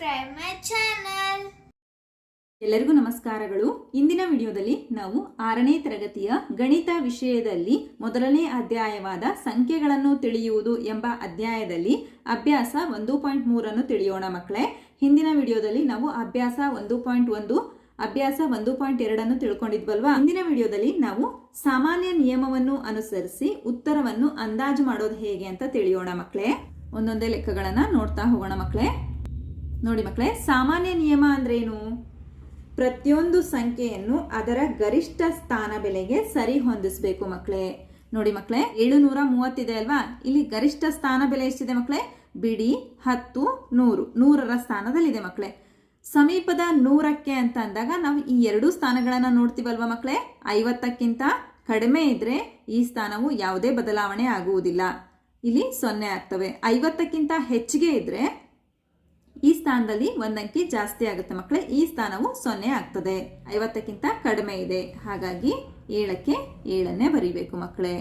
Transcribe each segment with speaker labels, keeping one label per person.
Speaker 1: subscribe ಮೈ.
Speaker 2: ಎಲ್ಲರಿಗೂ ನಮಸ್ಕಾರಗಳು. ಇಂದಿನ ವಿಡಿಯೋದಲ್ಲಿ ನಾವು ಆರನೇ ತರಗತಿಯ ಗಣಿತ ವಿಷಯದಲ್ಲಿ ಮೊದಲನೇ ಅಧ್ಯಾಯವಾದ ಸಂಖ್ಯೆಗಳನ್ನು ತಿಳಿಯುವುದು ಎಂಬ ಅಧ್ಯಾಯದಲ್ಲಿ ಅಭ್ಯಾಸ ಒಂದು ಪಾಯಿಂಟ್ ಮೂರನ್ನು ತಿಳಿಯೋಣ ಮಕ್ಕಳೇ. ಹಿಂದಿನ ವಿಡಿಯೋದಲ್ಲಿ ನಾವು ಅಭ್ಯಾಸ ಒಂದು ಪಾಯಿಂಟ್ ಒಂದು, ಅಭ್ಯಾಸ ಒಂದು ಪಾಯಿಂಟ್ ಎರಡನ್ನು ತಿಳ್ಕೊಂಡಿದ್ವಲ್ವಾ? ಹಿಂದಿನ ವಿಡಿಯೋದಲ್ಲಿ ನಾವು ಸಾಮಾನ್ಯ ನಿಯಮವನ್ನು ಅನುಸರಿಸಿ ಉತ್ತರವನ್ನು ಅಂದಾಜು ಮಾಡೋದು ಹೇಗೆ ಅಂತ ತಿಳಿಯೋಣ ಮಕ್ಕಳೇ. ಒಂದೊಂದೇ ಲೆಕ್ಕಗಳನ್ನು ನೋಡ್ತಾ ಹೋಗೋಣ ಮಕ್ಕಳೇ. ನೋಡಿ ಮಕ್ಕಳೇ, ಸಾಮಾನ್ಯ ನಿಯಮ ಅಂದ್ರೇನು? ಪ್ರತಿಯೊಂದು ಸಂಖ್ಯೆಯನ್ನು ಅದರ ಗರಿಷ್ಠ ಸ್ಥಾನ ಬೆಲೆಗೆ ಸರಿ ಹೊಂದಿಸಬೇಕು ಮಕ್ಕಳೇ. ನೋಡಿ ಮಕ್ಕಳೇ, ಏಳುನೂರ ಮೂವತ್ತಿದೆ ಅಲ್ವಾ? ಇಲ್ಲಿ ಗರಿಷ್ಠ ಸ್ಥಾನ ಬೆಲೆ ಎಷ್ಟಿದೆ ಮಕ್ಕಳೇ? ಬಿಡಿ, ಹತ್ತು, ನೂರು. ನೂರರ ಸ್ಥಾನದಲ್ಲಿದೆ ಮಕ್ಕಳೇ. ಸಮೀಪದ ನೂರಕ್ಕೆ ಅಂತ ಅಂದಾಗ ನಾವು ಈ ಎರಡು ಸ್ಥಾನಗಳನ್ನ ನೋಡ್ತೀವಲ್ವಾ ಮಕ್ಕಳೇ? ಐವತ್ತಕ್ಕಿಂತ ಕಡಿಮೆ ಇದ್ರೆ ಈ ಸ್ಥಾನವು ಯಾವುದೇ ಬದಲಾವಣೆ ಆಗುವುದಿಲ್ಲ. ಇಲ್ಲಿ ಸೊನ್ನೆ ಆಗ್ತವೆ. ಐವತ್ತಕ್ಕಿಂತ ಹೆಚ್ಚಿಗೆ ಇದ್ರೆ ಈ ಸ್ಥಾನದಲ್ಲಿ ಒಂದಂಕಿ ಜಾಸ್ತಿ ಆಗುತ್ತೆ ಮಕ್ಕಳೇ. ಈ ಸ್ಥಾನವು ಸೊನ್ನೆ ಆಗ್ತದೆ. ಐವತ್ತಕ್ಕಿಂತ ಕಡಿಮೆ ಇದೆ. ಹಾಗಾಗಿ ಏಳಕ್ಕೆ ಏಳನ್ನೇ ಬರೀಬೇಕು ಮಕ್ಕಳೇ.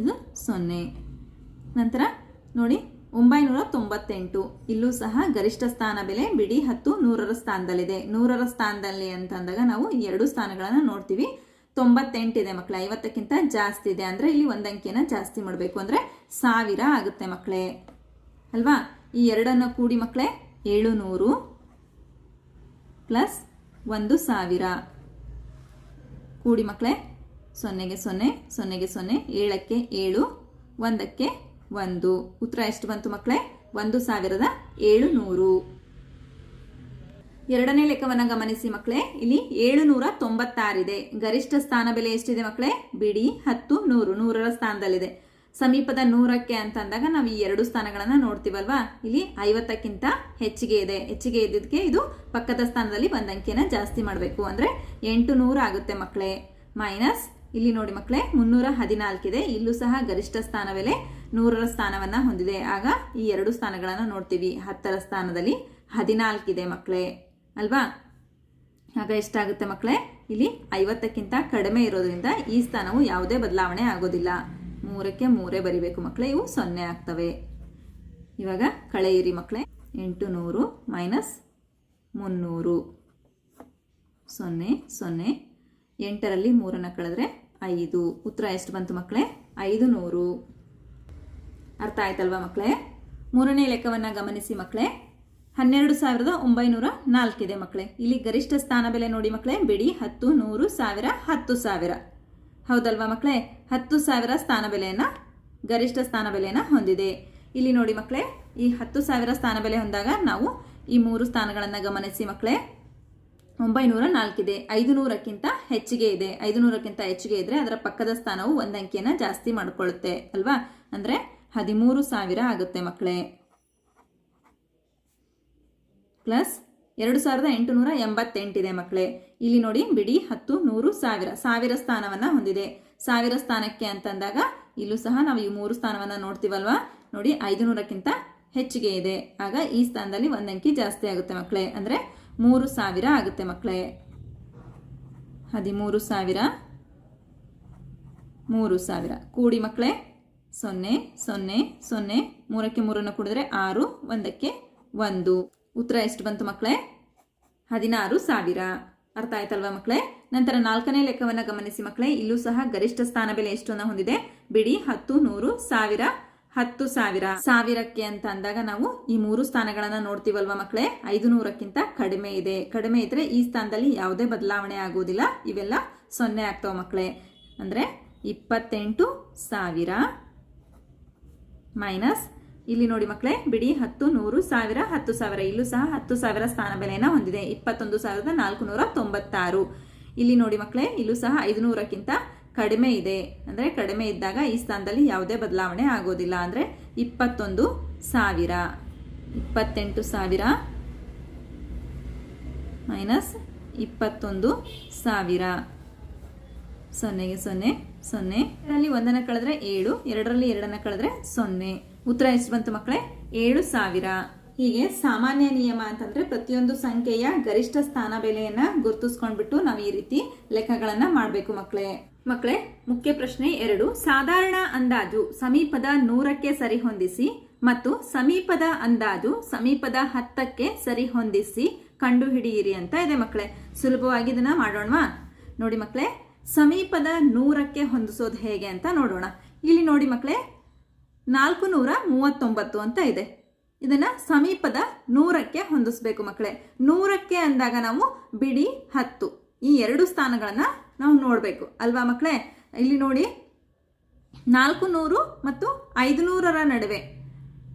Speaker 2: ಇದು ಸೊನ್ನೆ. ನಂತರ ನೋಡಿ, ಒಂಬೈನೂರ ತೊಂಬತ್ತೆಂಟು. ಇಲ್ಲೂ ಸಹ ಗರಿಷ್ಠ ಸ್ಥಾನ ಬೆಲೆ ಬಿಡಿ ಹತ್ತು ನೂರರ ಸ್ಥಾನದಲ್ಲಿದೆ. ನೂರರ ಸ್ಥಾನದಲ್ಲಿ ಅಂತಂದಾಗ ನಾವು ಎರಡು ಸ್ಥಾನಗಳನ್ನು ನೋಡ್ತೀವಿ. ತೊಂಬತ್ತೆಂಟಿದೆ ಮಕ್ಕಳೇ. ಐವತ್ತಕ್ಕಿಂತ ಜಾಸ್ತಿ ಇದೆ ಅಂದರೆ ಇಲ್ಲಿ ಒಂದಂಕಿಯನ್ನು ಜಾಸ್ತಿ ಮಾಡಬೇಕು ಅಂದರೆ ಸಾವಿರ ಆಗುತ್ತೆ ಮಕ್ಕಳೇ. ಅಲ್ವಾ? ಈ ಎರಡನ್ನು ಕೂಡಿ ಮಕ್ಕಳೇ ಏಳು ನೂರು ಪ್ಲಸ್ ಒಂದು ಸಾವಿರ. ಕೂಡಿ ಮಕ್ಕಳೇ ಸೊನ್ನೆಗೆ ಸೊನ್ನೆ ಸೊನ್ನೆಗೆ ಸೊನ್ನೆ, ಏಳಕ್ಕೆ ಏಳು, ಒಂದಕ್ಕೆ ಒಂದು. ಉತ್ತರ ಎಷ್ಟು ಬಂತು ಮಕ್ಕಳೇ ಒಂದು ಸಾವಿರದ ಏಳು ನೂರು ಎರಡನೇ ಲೆಕ್ಕವನ್ನು ಗಮನಿಸಿ ಮಕ್ಕಳೇ ಇಲ್ಲಿ ಏಳು ನೂರ ತೊಂಬತ್ತಾರಿದೆ. ಗರಿಷ್ಠ ಸ್ಥಾನ ಬೆಲೆ ಎಷ್ಟಿದೆ ಮಕ್ಕಳೇ ಬಿಡಿ ಹತ್ತು ನೂರು, ನೂರರ ಸ್ಥಾನದಲ್ಲಿದೆ. ಸಮೀಪದ ನೂರಕ್ಕೆ ಅಂತ ಅಂದಾಗ ನಾವು ಈ ಎರಡು ಸ್ಥಾನಗಳನ್ನು ನೋಡ್ತೀವಲ್ವಾ? ಇಲ್ಲಿ ಐವತ್ತಕ್ಕಿಂತ ಹೆಚ್ಚಿಗೆ ಇದೆ. ಹೆಚ್ಚಿಗೆ ಇದ್ದಿದ್ದಕ್ಕೆ ಇದು ಪಕ್ಕದ ಸ್ಥಾನದಲ್ಲಿ ಒಂದು ಜಾಸ್ತಿ ಮಾಡಬೇಕು. ಅಂದ್ರೆ ಎಂಟು ನೂರು ಆಗುತ್ತೆ ಮಕ್ಕಳೇ ಮೈನಸ್, ಇಲ್ಲಿ ನೋಡಿ ಮಕ್ಕಳೇ ಮುನ್ನೂರ ಹದಿನಾಲ್ಕಿದೆ. ಇಲ್ಲೂ ಸಹ ಗರಿಷ್ಠ ಸ್ಥಾನ ಬೆಲೆ ನೂರರ ಸ್ಥಾನವನ್ನ ಹೊಂದಿದೆ. ಆಗ ಈ ಎರಡು ಸ್ಥಾನಗಳನ್ನು ನೋಡ್ತೀವಿ. ಹತ್ತರ ಸ್ಥಾನದಲ್ಲಿ ಹದಿನಾಲ್ಕಿದೆ ಮಕ್ಕಳೇ ಅಲ್ವಾ? ಆಗ ಎಷ್ಟಾಗುತ್ತೆ ಮಕ್ಕಳೇ ಇಲ್ಲಿ ಐವತ್ತಕ್ಕಿಂತ ಕಡಿಮೆ ಇರೋದ್ರಿಂದ ಈ ಸ್ಥಾನವು ಯಾವುದೇ ಬದಲಾವಣೆ ಆಗೋದಿಲ್ಲ. ಮೂರಕ್ಕೆ ಮೂರೇ ಬರಿಬೇಕು ಮಕ್ಕಳೇ, ಇವು ಸೊನ್ನೆ ಆಗ್ತವೆ. ಇವಾಗ ಕಳೆಯಿರಿ ಮಕ್ಕಳೇ, ಎಂಟು ನೂರು ಮೈನಸ್ ಮುನ್ನೂರು. ಸೊನ್ನೆ ಸೊನ್ನೆ. ಎಂಟರಲ್ಲಿ ಮೂರನ್ನು ಕಳೆದ್ರೆ ಐದು. ಉತ್ತರ ಎಷ್ಟು ಬಂತು ಮಕ್ಕಳೇ? ಐದು ನೂರು. ಅರ್ಥ ಆಯ್ತಲ್ವಾ ಮಕ್ಕಳೇ? ಮೂರನೇ ಲೆಕ್ಕವನ್ನು ಗಮನಿಸಿ ಮಕ್ಕಳೇ. ಹನ್ನೆರಡು ಸಾವಿರದ ಒಂಬೈನೂರ ನಾಲ್ಕಿದೆ ಮಕ್ಕಳೇ. ಇಲ್ಲಿ ಗರಿಷ್ಠ ಸ್ಥಾನ ಬೆಲೆ ನೋಡಿ ಮಕ್ಕಳೇ. ಬಿಡಿ ಹತ್ತು, ನೂರು ಸಾವಿರ, ಹತ್ತು ಸಾವಿರ. ಹೌದಲ್ವಾ ಮಕ್ಕಳೇ? ಹತ್ತು ಸಾವಿರ ಸ್ಥಾನ ಬೆಲೆಯನ್ನು, ಗರಿಷ್ಠ ಸ್ಥಾನ ಬೆಲೆಯನ್ನು ಹೊಂದಿದೆ. ಇಲ್ಲಿ ನೋಡಿ ಮಕ್ಕಳೇ, ಈ ಹತ್ತು ಸಾವಿರ ಸ್ಥಾನ ಬೆಲೆ ಹೊಂದಾಗ ನಾವು ಈ ಮೂರು ಸ್ಥಾನಗಳನ್ನು ಗಮನಿಸಿ ಮಕ್ಕಳೇ. ಒಂಬೈನೂರ ನಾಲ್ಕಿದೆ. ಐದು ನೂರಕ್ಕಿಂತ ಹೆಚ್ಚಿಗೆ ಇದೆ. ಐದು ನೂರಕ್ಕಿಂತ ಹೆಚ್ಚಿಗೆ ಇದ್ದರೆ ಅದರ ಪಕ್ಕದ ಸ್ಥಾನವು ಒಂದು ಅಂಕಿಯನ್ನು ಜಾಸ್ತಿ ಮಾಡಿಕೊಳ್ಳುತ್ತೆ ಅಲ್ವಾ? ಅಂದರೆ ಹದಿಮೂರು ಸಾವಿರ ಆಗುತ್ತೆ ಮಕ್ಕಳೇ. ಪ್ಲಸ್ ಎರಡು ಸಾವಿರದ ಎಂಟುನೂರ ಎಂಬತ್ತೆಂಟಿದೆ ಮಕ್ಕಳೇ. ಇಲ್ಲಿ ನೋಡಿ, ಬಿಡಿ ಹತ್ತು ನೂರು ಸಾವಿರ. ಸಾವಿರ ಸ್ಥಾನವನ್ನ ಹೊಂದಿದೆ. ಸಾವಿರ ಸ್ಥಾನಕ್ಕೆ ಅಂತಂದಾಗ ಇಲ್ಲೂ ಸಹ ನಾವು ಈ ಮೂರು ಸ್ಥಾನವನ್ನ ನೋಡ್ತೀವಲ್ವಾ? ನೋಡಿ ಐದು ನೂರಕ್ಕಿಂತ ಹೆಚ್ಚಿಗೆ ಇದೆ. ಆಗ ಈ ಸ್ಥಾನದಲ್ಲಿ ಒಂದು ಜಾಸ್ತಿ ಆಗುತ್ತೆ ಮಕ್ಕಳೇ. ಅಂದರೆ ಮೂರು ಸಾವಿರ ಆಗುತ್ತೆ ಮಕ್ಕಳೇ. ಹದಿಮೂರು ಸಾವಿರ. ಮೂರು ಸಾವಿರ. ಕೂಡಿ ಮಕ್ಕಳೇ. ಸೊನ್ನೆ ಸೊನ್ನೆ ಸೊನ್ನೆ. ಮೂರಕ್ಕೆ ಮೂರನ್ನು ಕೂಡಿದ್ರೆ ಆರು, ಒಂದಕ್ಕೆ ಒಂದು. ಉತ್ತರ ಎಷ್ಟು ಬಂತು ಮಕ್ಕಳೇ? ಹದಿನಾರು ಸಾವಿರ. ಅರ್ಥ ಆಯ್ತಲ್ವಾ ಮಕ್ಕಳೇ? ನಂತರ ನಾಲ್ಕನೇ ಲೆಕ್ಕವನ್ನು ಗಮನಿಸಿ ಮಕ್ಕಳೇ. ಇಲ್ಲೂ ಸಹ ಗರಿಷ್ಠ ಸ್ಥಾನ ಬೆಲೆ ಎಷ್ಟನ್ನು ಹೊಂದಿದೆ? ಬಿಡಿ, ಹತ್ತು, ನೂರು, ಸಾವಿರ, ಹತ್ತು ಸಾವಿರ. ಸಾವಿರಕ್ಕೆ ಅಂತ ಅಂದಾಗ ನಾವು ಈ ಮೂರು ಸ್ಥಾನಗಳನ್ನು ನೋಡ್ತೀವಲ್ವ ಮಕ್ಕಳೇ? ಐದು ನೂರಕ್ಕಿಂತ ಕಡಿಮೆ ಇದೆ. ಕಡಿಮೆ ಇದ್ರೆ ಈ ಸ್ಥಾನದಲ್ಲಿ ಯಾವುದೇ ಬದಲಾವಣೆ ಆಗುವುದಿಲ್ಲ. ಇವೆಲ್ಲ ಸೊನ್ನೆ ಆಗ್ತಾವ ಮಕ್ಕಳೇ. ಅಂದ್ರೆ ಇಪ್ಪತ್ತೆಂಟು ಸಾವಿರ ಮೈನಸ್ ಇಲ್ಲಿ ನೋಡಿ ಮಕ್ಕಳೇ, ಬಿಡಿ ಹತ್ತು, ನೂರು, ಸಾವಿರ, ಹತ್ತು ಸಾವಿರ. ಇಲ್ಲೂ ಸಹ ಹತ್ತು ಸಾವಿರ ಸ್ಥಾನ ಬೆಲೆಯನ್ನು ಹೊಂದಿದೆ. ಇಪ್ಪತ್ತೊಂದು ಸಾವಿರದ ನಾಲ್ಕು ನೂರ ತೊಂಬತ್ತಾರು. ಇಲ್ಲಿ ನೋಡಿ ಮಕ್ಕಳೇ, ಇಲ್ಲೂ ಸಹ ಐದುನೂರಕ್ಕಿಂತ ಕಡಿಮೆ ಇದೆ. ಅಂದರೆ ಕಡಿಮೆ ಇದ್ದಾಗ ಈ ಸ್ಥಾನದಲ್ಲಿ ಯಾವುದೇ ಬದಲಾವಣೆ ಆಗೋದಿಲ್ಲ. ಅಂದರೆ ಇಪ್ಪತ್ತೊಂದು ಸಾವಿರ. ಇಪ್ಪತ್ತೆಂಟು ಸಾವಿರ ಮೈನಸ್ ಇಪ್ಪತ್ತೊಂದು ಸಾವಿರ. ಸೊನ್ನೆಗೆ ಸೊನ್ನೆ ಸೊನ್ನೆ. ಎರಡರಲ್ಲಿ ಒಂದನ್ನು ಕಳೆದ್ರೆ ಏಳು, ಎರಡರಲ್ಲಿ ಎರಡನ್ನು ಕಳೆದ್ರೆ ಸೊನ್ನೆ. ಉತ್ತರ ಎಷ್ಟು ಬಂತು ಮಕ್ಕಳೇ, ಏಳು ಸಾವಿರ. ಹೀಗೆ ಸಾಮಾನ್ಯ ನಿಯಮ ಅಂತಂದ್ರೆ ಪ್ರತಿಯೊಂದು ಸಂಖ್ಯೆಯ ಗರಿಷ್ಠ ಸ್ಥಾನ ಬೆಲೆಯನ್ನ ಗುರುತಿಸ್ಕೊಂಡ್ಬಿಟ್ಟು ನಾವು ಈ ರೀತಿ ಲೆಕ್ಕಗಳನ್ನ ಮಾಡಬೇಕು ಮಕ್ಕಳೇ. ಮಕ್ಕಳೇ, ಮುಖ್ಯ ಪ್ರಶ್ನೆ ಎರಡು. ಸಾಧಾರಣ ಅಂದಾಜು ಸಮೀಪದ ನೂರಕ್ಕೆ ಸರಿಹೊಂದಿಸಿ ಮತ್ತು ಸಮೀಪದ ಅಂದಾಜು ಸಮೀಪದ ಹತ್ತಕ್ಕೆ ಸರಿ ಹೊಂದಿಸಿ ಕಂಡು ಹಿಡಿಯಿರಿ ಅಂತ ಇದೆ ಮಕ್ಕಳೇ. ಸುಲಭವಾಗಿ ಇದನ್ನ ಮಾಡೋಣವಾ? ನೋಡಿ ಮಕ್ಕಳೇ, ಸಮೀಪದ ನೂರಕ್ಕೆ ಹೊಂದಿಸೋದು ಹೇಗೆ ಅಂತ ನೋಡೋಣ. ಇಲ್ಲಿ ನೋಡಿ ಮಕ್ಕಳೇ ನಾಲ್ಕು ನೂರ ಮೂವತ್ತೊಂಬತ್ತು ಅಂತ ಇದೆ. ಇದನ್ನ ಸಮೀಪದ ನೂರಕ್ಕೆ ಹೊಂದಿಸ್ಬೇಕು ಮಕ್ಕಳೇ. ನೂರಕ್ಕೆ ಅಂದಾಗ ನಾವು ಬಿಡಿ ಹತ್ತು. ಈ ಎರಡು ಸ್ಥಾನಗಳನ್ನು ನಾವು ನೋಡಬೇಕು. ಅಲ್ವಾ ಮಕ್ಕಳೇ? ಇಲ್ಲಿ ನೋಡಿ ನಾಲ್ಕು ನೂರು ಮತ್ತು ಐದು ನೂರರ ನಡುವೆ.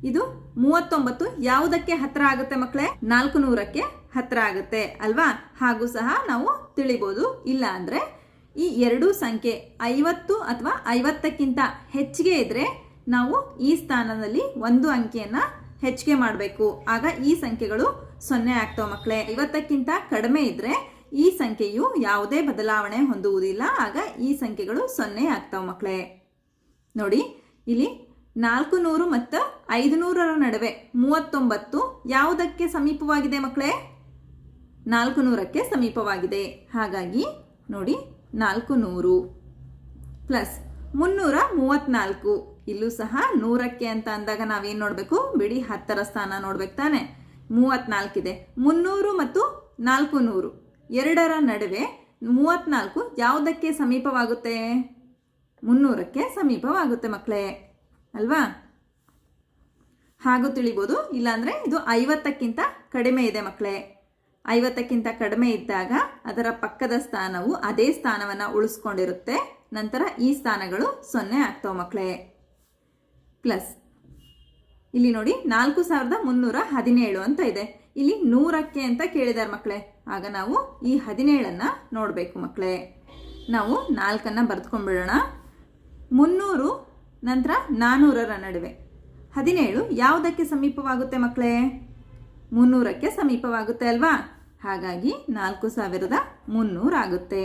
Speaker 2: ಇದು ಮೂವತ್ತೊಂಬತ್ತು ಯಾವುದಕ್ಕೆ ಹತ್ರ ಆಗುತ್ತೆ ಮಕ್ಕಳೇ? ನಾಲ್ಕು ನೂರಕ್ಕೆ ಹತ್ರ ಆಗುತ್ತೆ. ಅಲ್ವಾ? ಹಾಗೂ ಸಹ ನಾವು ತಿಳಿಬೋದು. ಇಲ್ಲ ಅಂದ್ರೆ ಈ ಎರಡು ಸಂಖ್ಯೆ ಐವತ್ತು ಅಥವಾ ಐವತ್ತಕ್ಕಿಂತ ಹೆಚ್ಚಿಗೆ ಇದ್ರೆ ನಾವು ಈ ಸ್ಥಾನದಲ್ಲಿ ಒಂದು ಅಂಕಿಯನ್ನ ಹೆಚ್ಚಿಗೆ ಮಾಡಬೇಕು. ಆಗ ಈ ಸಂಖ್ಯೆಗಳು ಸೊನ್ನೆ ಆಗ್ತಾವ ಮಕ್ಕಳೇ ಐವತ್ತಕ್ಕಿಂತ ಕಡಿಮೆ ಇದ್ರೆ ಈ ಸಂಖ್ಯೆಯು ಯಾವುದೇ ಬದಲಾವಣೆ ಹೊಂದುವುದಿಲ್ಲ. ಆಗ ಈ ಸಂಖ್ಯೆಗಳು ಸೊನ್ನೆ ಆಗ್ತಾವ ಮಕ್ಕಳೇ ನೋಡಿ, ಇಲ್ಲಿ ನಾಲ್ಕು ನೂರು ಮತ್ತು ಐದು ನೂರರ ನಡುವೆ ಮೂವತ್ತೊಂಬತ್ತು ಯಾವುದಕ್ಕೆ ಸಮೀಪವಾಗಿದೆ ಮಕ್ಕಳೇ ನಾಲ್ಕು ನೂರಕ್ಕೆ ಸಮೀಪವಾಗಿದೆ. ಹಾಗಾಗಿ ನೋಡಿ ನಾಲ್ಕು ನೂರು ಪ್ಲಸ್ ಮುನ್ನೂರ ಮೂವತ್ನಾಲ್ಕು ಇಲ್ಲೂ ಸಹ ನೂರಕ್ಕೆ ಅಂತ ಅಂದಾಗ ನಾವೇನು ನೋಡಬೇಕು? ಬಿಡಿ ಹತ್ತರ ಸ್ಥಾನ ನೋಡ್ಬೇಕು ತಾನೆ. ಮೂವತ್ನಾಲ್ಕಿದೆ ಮುನ್ನೂರು ಮತ್ತು ನಾಲ್ಕು ನೂರು. ಎರಡರ ನಡುವೆ ಮೂವತ್ನಾಲ್ಕು ಯಾವುದಕ್ಕೆ ಸಮೀಪವಾಗುತ್ತೆ? ಮುನ್ನೂರಕ್ಕೆ ಸಮೀಪವಾಗುತ್ತೆ ಮಕ್ಕಳೇ. ಅಲ್ವಾ? ಹಾಗೂ ತಿಳಿಬೋದು. ಇಲ್ಲಾಂದ್ರೆ ಇದು ಐವತ್ತಕ್ಕಿಂತ ಕಡಿಮೆ ಇದೆ ಮಕ್ಕಳೇ. ಐವತ್ತಕ್ಕಿಂತ ಕಡಿಮೆ ಇದ್ದಾಗ ಅದರ ಪಕ್ಕದ ಸ್ಥಾನವು ಅದೇ ಸ್ಥಾನವನ್ನು ಉಳಿಸ್ಕೊಂಡಿರುತ್ತೆ. ನಂತರ ಈ ಸ್ಥಾನಗಳು ಸೊನ್ನೆ ಆಗ್ತಾವೆ ಮಕ್ಕಳೇ. ಪ್ಲಸ್. ಇಲ್ಲಿ ನೋಡಿ ನಾಲ್ಕು ಸಾವಿರದ ಮುನ್ನೂರ ಹದಿನೇಳು ಅಂತ ಇದೆ. ಇಲ್ಲಿ ನೂರಕ್ಕೆ ಅಂತ ಕೇಳಿದ್ದಾರೆ ಮಕ್ಕಳೇ. ಆಗ ನಾವು ಈ ಹದಿನೇಳನ್ನು ನೋಡಬೇಕು ಮಕ್ಕಳೇ. ನಾವು ನಾಲ್ಕನ್ನು ಬರೆದುಕೊಂಡ್ಬಿಡೋಣ. ಮುನ್ನೂರು ನಂತರ ನಾನ್ನೂರರ ನಡುವೆ. ಹದಿನೇಳು ಯಾವುದಕ್ಕೆ ಸಮೀಪವಾಗುತ್ತೆ ಮಕ್ಕಳೇ? ಮುನ್ನೂರಕ್ಕೆ ಸಮೀಪವಾಗುತ್ತೆ ಅಲ್ವಾ? ಹಾಗಾಗಿ ನಾಲ್ಕು ಸಾವಿರದ ಮುನ್ನೂರಾಗುತ್ತೆ.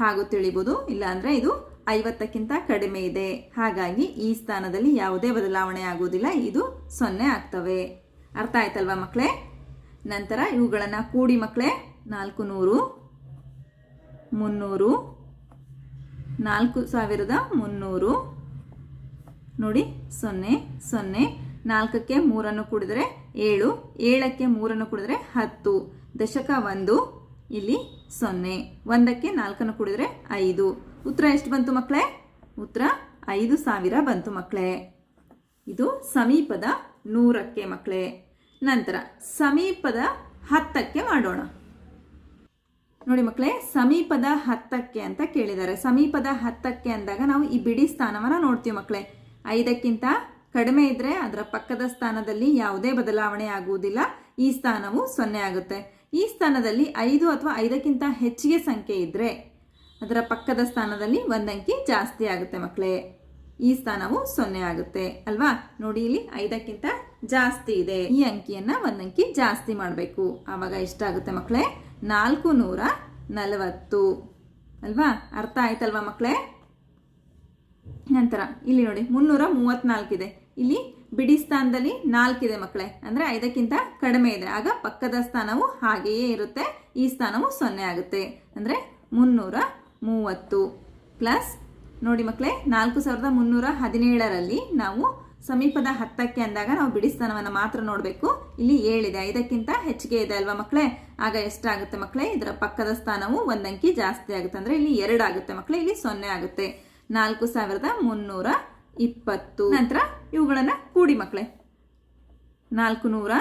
Speaker 2: ಹಾಗೂ ತಿಳಿಬೋದು, ಇಲ್ಲಾಂದರೆ ಇದು ಐವತ್ತಕ್ಕಿಂತ ಕಡಿಮೆ ಇದೆ. ಹಾಗಾಗಿ ಈ ಸ್ಥಾನದಲ್ಲಿ ಯಾವುದೇ ಬದಲಾವಣೆ ಆಗುವುದಿಲ್ಲ. ಇದು ಸೊನ್ನೆ ಆಗ್ತವೆ. ಅರ್ಥ ಆಯ್ತಲ್ವಾ ಮಕ್ಕಳೇ ನಂತರ ಇವುಗಳನ್ನು ಕೂಡಿ ಮಕ್ಕಳೇ ನಾಲ್ಕು ನೂರು, ಮುನ್ನೂರು, ನಾಲ್ಕು ಸಾವಿರದ ಮುನ್ನೂರು. ನೋಡಿ, ಸೊನ್ನೆ ಸೊನ್ನೆ. ನಾಲ್ಕಕ್ಕೆ ಮೂರನ್ನು ಕುಡಿದರೆ ಏಳು. ಏಳಕ್ಕೆ ಮೂರನ್ನು ಕುಡಿದರೆ ಹತ್ತು. ದಶಕ ಒಂದು, ಇಲ್ಲಿ ಸೊನ್ನೆ. ಒಂದಕ್ಕೆ ನಾಲ್ಕನ್ನು ಕುಡಿದರೆ ಐದು. ಉತ್ತರ ಎಷ್ಟು ಬಂತು ಮಕ್ಕಳೇ ಉತ್ತರ ಐದು ಸಾವಿರ ಬಂತು ಮಕ್ಕಳೇ ಇದು ಸಮೀಪದ ನೂರಕ್ಕೆ ಮಕ್ಕಳೇ ನಂತರ ಸಮೀಪದ ಹತ್ತಕ್ಕೆ ಮಾಡೋಣ. ನೋಡಿ ಮಕ್ಕಳೇ ಸಮೀಪದ ಹತ್ತಕ್ಕೆ ಅಂತ ಕೇಳಿದ್ದಾರೆ. ಸಮೀಪದ ಹತ್ತಕ್ಕೆ ಅಂದಾಗ ನಾವು ಈ ಬಿಡಿ ಸ್ಥಾನವನ್ನು ನೋಡ್ತೀವಿ ಮಕ್ಕಳೇ ಐದಕ್ಕಿಂತ ಕಡಿಮೆ ಇದ್ರೆ ಅದರ ಪಕ್ಕದ ಸ್ಥಾನದಲ್ಲಿ ಯಾವುದೇ ಬದಲಾವಣೆ ಆಗುವುದಿಲ್ಲ. ಈ ಸ್ಥಾನವು ಸೊನ್ನೆ ಆಗುತ್ತೆ. ಈ ಸ್ಥಾನದಲ್ಲಿ ಐದು ಅಥವಾ ಐದಕ್ಕಿಂತ ಹೆಚ್ಚಿಗೆ ಸಂಖ್ಯೆ ಇದ್ರೆ ಅದರ ಪಕ್ಕದ ಸ್ಥಾನದಲ್ಲಿ ಒಂದಂಕಿ ಜಾಸ್ತಿ ಆಗುತ್ತೆ ಮಕ್ಕಳೇ ಈ ಸ್ಥಾನವು ಸೊನ್ನೆ ಆಗುತ್ತೆ. ಅಲ್ವಾ? ನೋಡಿ ಇಲ್ಲಿ ಐದಕ್ಕಿಂತ ಜಾಸ್ತಿ ಇದೆ. ಈ ಅಂಕಿಯನ್ನ ಒಂದಂಕಿ ಜಾಸ್ತಿ ಮಾಡಬೇಕು. ಆವಾಗ ಎಷ್ಟಾಗುತ್ತೆ ಮಕ್ಕಳೇ ನಾಲ್ಕು ನೂರ ನಲವತ್ತು. ಅಲ್ವಾ? ಅರ್ಥ ಆಯ್ತಲ್ವಾ ಮಕ್ಕಳೇ ನಂತರ ಇಲ್ಲಿ ನೋಡಿ ಮುನ್ನೂರ ಮೂವತ್ನಾಲ್ಕಿದೆ ಇಲ್ಲಿ ಬಿಡಿ ಸ್ಥಾನದಲ್ಲಿ ನಾಲ್ಕಿದೆ ಮಕ್ಕಳೇ ಅಂದ್ರೆ ಐದಕ್ಕಿಂತ ಕಡಿಮೆ ಇದೆ. ಆಗ ಪಕ್ಕದ ಸ್ಥಾನವು ಹಾಗೆಯೇ ಇರುತ್ತೆ. ಈ ಸ್ಥಾನವು ಸೊನ್ನೆ ಆಗುತ್ತೆ. ಅಂದ್ರೆ ಮುನ್ನೂರ ಮೂವತ್ತು ಪ್ಲಸ್ ನೋಡಿ ಮಕ್ಕಳೇ, ನಾಲ್ಕು ಸಾವಿರದ ಮುನ್ನೂರ ಹದಿನೇಳರಲ್ಲಿ ನಾವು ಸಮೀಪದ ಹತ್ತಕ್ಕೆ ಅಂದಾಗ ನಾವು ಬಿಡಿ ಸ್ಥಾನವನ್ನು ಮಾತ್ರ ನೋಡಬೇಕು. ಇಲ್ಲಿ ಏಳಿದೆ, ಐದಕ್ಕಿಂತ ಹೆಚ್ಚಿಗೆ ಇದೆ ಅಲ್ವಾ ಮಕ್ಕಳೇ? ಆಗ ಎಷ್ಟಾಗುತ್ತೆ ಮಕ್ಕಳೇ? ಇದರ ಪಕ್ಕದ ಸ್ಥಾನವು ಒಂದಂಕಿ ಜಾಸ್ತಿ ಆಗುತ್ತೆ. ಅಂದರೆ ಇಲ್ಲಿ ಎರಡು ಆಗುತ್ತೆ ಮಕ್ಕಳೇ, ಇಲ್ಲಿ ಸೊನ್ನೆ ಆಗುತ್ತೆ. ನಾಲ್ಕು ಸಾವಿರದ ಮುನ್ನೂರ ಇಪ್ಪತ್ತು. ನಂತರ ಇವುಗಳನ್ನು ಕೂಡಿ ಮಕ್ಕಳೇ. ನಾಲ್ಕು ನೂರ